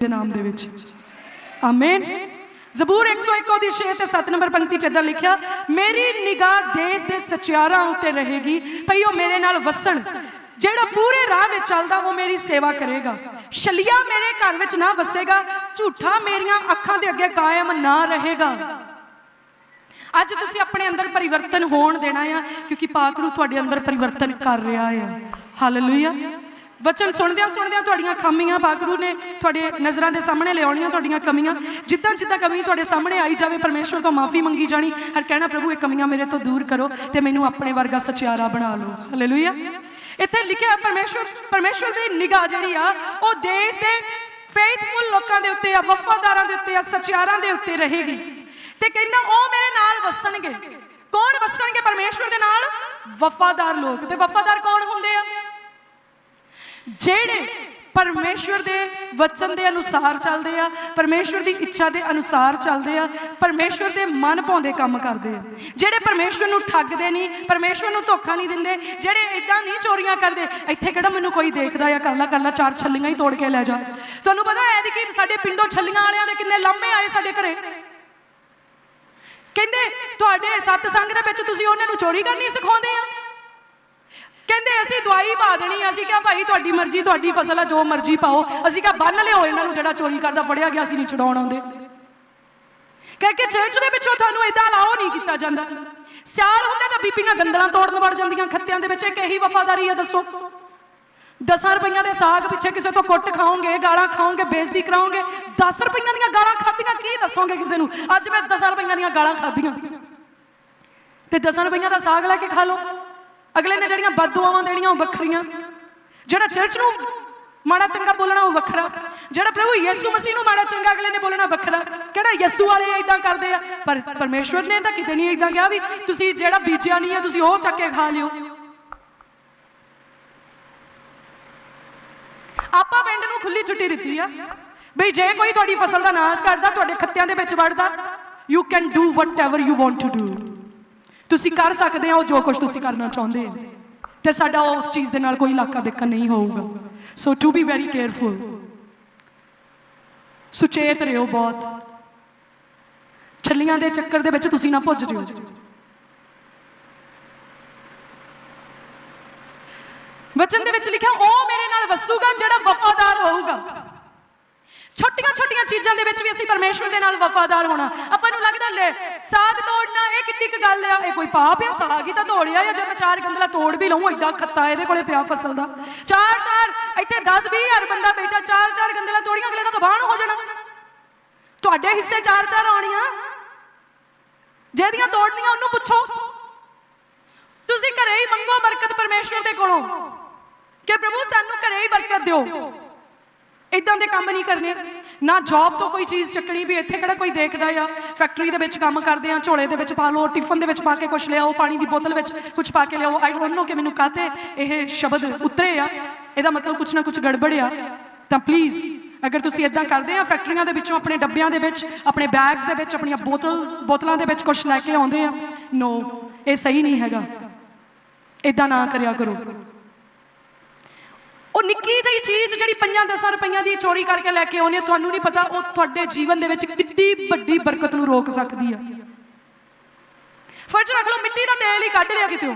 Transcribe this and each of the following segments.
ਦੇ ਨਾਮ ਦੇ ਵਿੱਚ। ਆਮੇਨ ਜ਼ਬੂਰ 101 ਦੀ 6 ਤੇ 7 ਨੰਬਰ ਪੰਕਤੀ ਚ ਇਦਾਂ ਲਿਖਿਆ, ਮੇਰੀ ਨਿਗਾਹ ਦੇਸ਼ ਦੇ ਸਚਿਆਰਾਂ ਉੱਤੇ ਰਹੇਗੀ, ਭਈ ਉਹ ਮੇਰੇ ਨਾਲ ਵਸਣ। ਜਿਹੜਾ ਪੂਰੇ ਰਾਹ ਵਿੱਚ ਚੱਲਦਾ, ਉਹ ਮੇਰੀ ਸੇਵਾ ਕਰੇਗਾ। ਛਲਿਆ ਮੇਰੇ ਘਰ ਵਿੱਚ ਨਾ ਵਸੇਗਾ, ਝੂਠਾ ਮੇਰੀਆਂ ਅੱਖਾਂ ਦੇ ਅੱਗੇ ਕਾਇਮ ਨਾ ਰਹੇਗਾ। ਅੱਜ ਤੁਸੀਂ ਆਪਣੇ ਅੰਦਰ ਪਰਿਵਰਤਨ ਹੋਣ ਦੇਣਾ ਆ, ਕਿਉਂਕਿ ਪਾਕ ਨੂੰ ਤੁਹਾਡੇ ਅੰਦਰ ਪਰਿਵਰਤਨ ਕਰ ਰਿਹਾ ਆ। ਹਾਲੇਲੂਇਆ ਵਚਨ ਸੁਣਦਿਆਂ ਸੁਣਦਿਆਂ ਤੁਹਾਡੀਆਂ ਖਾਮੀਆਂ ਪਾਕਰੂ ਨੇ ਤੁਹਾਡੇ ਨਜ਼ਰਾਂ ਦੇ ਸਾਹਮਣੇ ਲਿਆਉਣੀਆਂ ਤੁਹਾਡੀਆਂ ਕਮੀਆਂ। ਜਿੱਦਾਂ ਜਿੱਦਾਂ ਕਮੀ ਤੁਹਾਡੇ ਸਾਹਮਣੇ ਆਈ ਜਾਵੇ, ਪਰਮੇਸ਼ਵਰ ਤੋਂ ਮਾਫੀ ਮੰਗੀ ਜਾਣੀ, ਹਰ ਕਹਿਣਾ, ਪ੍ਰਭੂ, ਇਹ ਕਮੀਆਂ ਮੇਰੇ ਤੋਂ ਦੂਰ ਕਰੋ ਤੇ ਮੈਨੂੰ ਆਪਣੇ ਵਰਗਾ ਸਚਿਆਰਾ ਬਣਾ ਲਓ। ਹਾਲੇਲੂਇਆ ਇੱਥੇ ਲਿਖਿਆ, ਪਰਮੇਸ਼ਵਰ ਪਰਮੇਸ਼ਵਰ ਦੀ ਨਿਗਾਹ ਜਿਹੜੀ ਆ, ਉਹ ਦੇਸ਼ ਦੇ ਫੇਥਫੁਲ ਲੋਕਾਂ ਦੇ ਉੱਤੇ ਆ, ਵਫਾਦਾਰਾਂ ਦੇ ਉੱਤੇ ਆ, ਸਚਿਆਰਾਂ ਦੇ ਉੱਤੇ ਰਹੇਗੀ। ਤੇ ਕਹਿੰਦਾ, ਉਹ ਮੇਰੇ ਨਾਲ ਵਸਣਗੇ। ਕੌਣ ਵਸਣਗੇ? ਪਰਮੇਸ਼ਵਰ ਦੇ ਨਾਲ ਵਫਾਦਾਰ ਲੋਕ। ਤੇ ਵਫਾਦਾਰ ਕੌਣ ਹੁੰਦੇ ਆ? ਜਿਹੜੇ ਪਰਮੇਸ਼ਵਰ ਦੇ ਵਚਨ ਦੇ ਅਨੁਸਾਰ ਚੱਲਦੇ ਆ, ਪਰਮੇਸ਼ਵਰ ਦੀ ਇੱਛਾ ਦੇ ਅਨੁਸਾਰ ਚੱਲਦੇ ਆ, ਪਰਮੇਸ਼ਵਰ ਦੇ ਮਨ ਭਾਉਂਦੇ ਕੰਮ ਕਰਦੇ ਆ। ਜਿਹੜੇ ਪਰਮੇਸ਼ਵਰ ਨੂੰ ਠੱਗਦੇ ਨਹੀਂ, ਪਰਮੇਸ਼ਵਰ ਨੂੰ ਧੋਖਾ ਨਹੀਂ ਦਿੰਦੇ, ਜਿਹੜੇ ਇਦਾਂ ਨਹੀਂ ਚੋਰੀਆਂ ਕਰਦੇ, ਇੱਥੇ ਕਿਹੜਾ ਮੈਨੂੰ ਕੋਈ ਦੇਖਦਾ ਆ ਕੱਲਾ ਕੱਲਾ ਚਾਰ ਛੱਲੀਆਂ ਹੀ ਤੋੜ ਕੇ ਲੈ ਜਾ। ਤੁਹਾਨੂੰ ਪਤਾ ਐ ਕਿ ਸਾਡੇ ਪਿੰਡੋਂ ਛੱਲੀਆਂ ਵਾਲਿਆਂ ਦੇ ਕਿੰਨੇ ਲੰਮੇ ਆਏ ਸਾਡੇ ਘਰੇ। ਕਹਿੰਦੇ, ਤੁਹਾਡੇ ਸਤਸੰਗ ਦੇ ਵਿੱਚ ਤੁਸੀਂ ਉਹਨਾਂ ਨੂੰ ਚੋਰੀ ਕਰਨੀ ਸਿਖਾਉਂਦੇ ਆ। ਕਹਿੰਦੇ ਅਸੀਂ ਦਵਾਈ ਪਾ ਦੇਣੀ ਅਸੀਂ ਕਿਹਾ ਭਾਈ ਤੁਹਾਡੀ ਮਰਜ਼ੀ, ਤੁਹਾਡੀ ਫਸਲ ਆ, ਜੋ ਮਰਜ਼ੀ ਪਾਓ। ਅਸੀਂ ਕਿਹਾ ਬੰਨ ਲਿਓ ਇਹਨਾਂ ਨੂੰ ਜਿਹੜਾ ਚੋਰੀ ਕਰਦਾ, ਫੜਿਆ ਗਿਆ, ਅਸੀਂ ਨਹੀਂ ਛਡਾਉਣ ਆਉਂਦੇ। ਕਹਿ ਕੇ ਚਰਚ ਦੇ ਵਿੱਚੋਂ ਤੁਹਾਨੂੰ ਇਦਾਂ ਲਾਓ ਨਹੀਂ ਕੀਤਾ ਜਾਂਦਾ। ਸਿਆਲ ਹੁੰਦਾ ਤਾਂ ਬੀਬੀਆਂ ਗੰਦਲਾਂ ਤੋੜਨ ਵੜ ਜਾਂਦੀਆਂ, ਖੱਤਿਆਂ ਦੇ ਵਿੱਚ ਇੱਕ ਇਹੀ ਵਫਾਦਾਰੀ ਆ, ਦੱਸੋ। 10 ਰੁਪਈਆਂ ਦੇ ਸਾਗ ਪਿੱਛੇ ਕਿਸੇ ਤੋਂ ਕੁੱਟ ਖਾਓਗੇ, ਗਾਲਾਂ ਖਾਓਗੇ, ਬੇਇੱਜ਼ਤੀ ਕਰਾਓਗੇ 10 ਰੁਪਈਆਂ ਦੀਆਂ ਗਾਲਾਂ ਖਾਧੀਆਂ, ਕੀ ਦੱਸੋਗੇ ਕਿਸੇ ਨੂੰ? ਅੱਜ ਮੈਂ 10 ਰੁਪਈਆਂ ਦੀਆਂ ਗਾਲਾਂ ਖਾਧੀਆਂ। ਤੇ 10 ਰੁਪਈਆਂ ਦਾ ਸਾਗ ਲੈ ਕੇ ਖਾ ਲਓ। ਅਗਲੇ ਨੇ ਜਿਹੜੀਆਂ ਬਦਦੁਆਵਾਂ ਦੇਣੀਆਂ ਉਹ ਵੱਖਰੀਆਂ। ਜਿਹੜਾ ਚਰਚ ਨੂੰ ਮਾੜਾ ਚੰਗਾ ਬੋਲਣਾ ਉਹ ਵੱਖਰਾ। ਜਿਹੜਾ ਪ੍ਰਭੂ ਯਿਸੂ ਮਸੀਹ ਨੂੰ ਮਾੜਾ ਚੰਗਾ ਅਗਲੇ ਨੇ ਬੋਲਣਾ ਵੱਖਰਾ। ਕਿਹੜਾ ਯਿਸੂ ਵਾਲੇ ਇਦਾਂ ਕਰਦੇ ਆ? ਪਰ ਪਰਮੇਸ਼ਵਰ ਨੇ ਤਾਂ ਕਿਤੇ ਨਹੀਂ ਇਦਾਂ ਕਿਹਾ ਵੀ ਤੁਸੀਂ ਜਿਹੜਾ ਬੀਜਿਆ ਨਹੀਂ ਹੈ ਤੁਸੀਂ ਉਹ ਚੱਕ ਕੇ ਖਾ ਲਿਓ। ਆਪਾਂ ਪਿੰਡ ਨੂੰ ਖੁੱਲੀ ਛੁੱਟੀ ਦਿੱਤੀ ਆ। ਬਈ ਜੇ ਕੋਈ ਤੁਹਾਡੀ ਫਸਲ ਦਾ ਨਾਸ਼ ਕਰਦਾ, ਤੁਹਾਡੇ ਖੱਤਿਆਂ ਦੇ ਵਿੱਚ ਵੜਦਾ you can do what whatever you want to do ਤੁਸੀਂ ਕਰ ਸਕਦੇ ਹੋ ਜੋ ਕੁਝ ਤੁਸੀਂ ਕਰਨਾ ਚਾਹੁੰਦੇ ਹੋ। ਤੇ ਸਾਡਾ ਉਸ ਚੀਜ਼ ਦੇ ਨਾਲ ਕੋਈ ਇਲਾਕਾ ਦੇਖਣ ਨਹੀਂ ਹੋਊਗਾ। So to be very careful ਸੁਚੇਤ ਰਹੋ ਬਹੁਤ। ਛੱਲੀਆਂ ਦੇ ਚੱਕਰ ਦੇ ਵਿੱਚ ਤੁਸੀਂ ਨਾ ਭੁੱਜ ਜਿਓ। ਵਚਨ ਦੇ ਵਿੱਚ ਲਿਖਿਆ, ਉਹ ਮੇਰੇ ਨਾਲ ਵਸੂਗਾ ਜਿਹੜਾ ਵਫਾਦਾਰ ਹੋਊਗਾ। ਛੋਟੀਆਂ ਛੋਟੀਆਂ ਚੀਜ਼ਾਂ ਦੇ ਵਿੱਚ ਵੀ ਅਸੀਂ ਪਰਮੇਸ਼ਵਰ ਦੇ ਨਾਲ ਵਫਾਦਾਰ ਹੋਣਾ। ਆਪਾਂ ਨੂੰ ਲੱਗਦਾ, ਲੈ ਸਾਗ ਤੋੜਨਾ ਇਹ ਕਿੰਨੀ ਕੁ ਗੱਲ ਆ। ਇਹ ਕੋਈ ਪਾਪ ਆ? ਸਾਗ ਹੀ ਤਾਂ ਤੋੜਿਆ ਆ। ਜੇ ਮੈਂ ਚਾਰ ਗੰਦਲਾ ਤੋੜ ਵੀ ਲਵਾਂ ਐਡਾ ਖੱਤਾ ਇਹਦੇ ਕੋਲੇ ਪਿਆ ਫਸਲ ਦਾ। ਚਾਰ ਚਾਰ, ਇੱਥੇ 10 20 ਹਜ਼ਾਰ ਬੰਦਾ ਬੈਠਾ, ਚਾਰ ਚਾਰ ਗੰਦਲਾ ਤੋੜੀਆਂ, ਅਗਲੇ ਦਾ ਤਬਾਨ ਹੋ ਜਾਣਾ। ਤੁਹਾਡੇ ਹਿੱਸੇ ਚਾਰ ਚਾਰ ਆਉਣੀਆਂ। ਜਿਹਦੀਆਂ ਤੋੜਨੀਆਂ, ਉਹਨੂੰ ਪੁੱਛੋ। ਤੁਸੀਂ ਘਰੇ ਹੀ ਮੰਗੋ ਬਰਕਤ ਪਰਮੇਸ਼ਵਰ ਦੇ ਕੋਲੋਂ। ਕਿ ਪ੍ਰਭੂ ਸਾਨੂੰ ਘਰੇ ਹੀ ਬਰਕਤ ਦਿਓ। ਇਦਾਂ ਦੇ ਕੰਮ ਨਹੀਂ ਕਰਨੇ। ਨਾ ਜੌਬ ਤੋਂ ਕੋਈ ਚੀਜ਼ ਚੱਕਣੀ ਵੀ ਇੱਥੇ ਕਿਹੜਾ ਕੋਈ ਦੇਖਦਾ ਆ। ਫੈਕਟਰੀ ਦੇ ਵਿੱਚ ਕੰਮ ਕਰਦੇ ਆ, ਝੋਲੇ ਦੇ ਵਿੱਚ ਪਾ ਲਓ ਟਿਫਨ ਦੇ ਵਿੱਚ ਪਾ ਕੇ ਕੁਝ ਲਿਆਓ, ਪਾਣੀ ਦੀ ਬੋਤਲ ਵਿੱਚ ਕੁਝ ਪਾ ਕੇ ਲਿਆਓ। ਆਈ ਡੋਨਟ ਨੋ ਕਿ ਮੈਨੂੰ ਕਾਤੇ ਇਹ ਸ਼ਬਦ ਉਤਰੇ ਆ। ਇਹਦਾ ਮਤਲਬ ਕੁਝ ਨਾ ਕੁਝ ਗੜਬੜ ਆ। ਤਾਂ ਪਲੀਜ਼ ਅਗਰ ਤੁਸੀਂ ਇਦਾਂ ਕਰਦੇ ਆ ਫੈਕਟਰੀਆਂ ਦੇ ਵਿੱਚੋਂ ਆਪਣੇ ਡੱਬਿਆਂ ਦੇ ਵਿੱਚ, ਆਪਣੇ ਬੈਗਸ ਦੇ ਵਿੱਚ, ਆਪਣੀਆਂ ਬੋਤਲ, ਬੋਤਲਾਂ ਦੇ ਵਿੱਚ ਕੁਝ ਲੈ ਕੇ ਆਉਂਦੇ ਆ ਨੋ ਇਹ ਸਹੀ ਨਹੀਂ ਹੈਗਾ। ਇਦਾਂ ਨਾ ਕਰਿਆ ਕਰੋ। ਉਹ ਨਿੱਕੀ ਜਿਹੀ ਚੀਜ਼ ਜਿਹੜੀ 5-10 ਰੁਪਈਆਂ ਦੀ ਚੋਰੀ ਕਰਕੇ ਲੈ ਕੇ ਆਉਨੇ ਆ, ਤੁਹਾਨੂੰ ਨਹੀਂ ਪਤਾ ਉਹ ਤੁਹਾਡੇ ਜੀਵਨ ਦੇ ਵਿੱਚ ਕਿੰਨੀ ਵੱਡੀ ਬਰਕਤ ਨੂੰ ਰੋਕ ਸਕਦੀ ਆ। ਫਰਜ਼ ਰੱਖ ਲਓ ਮਿੱਟੀ ਦਾ ਤੇਲ ਹੀ ਕੱਢ ਲਿਆ ਕਿਤੇ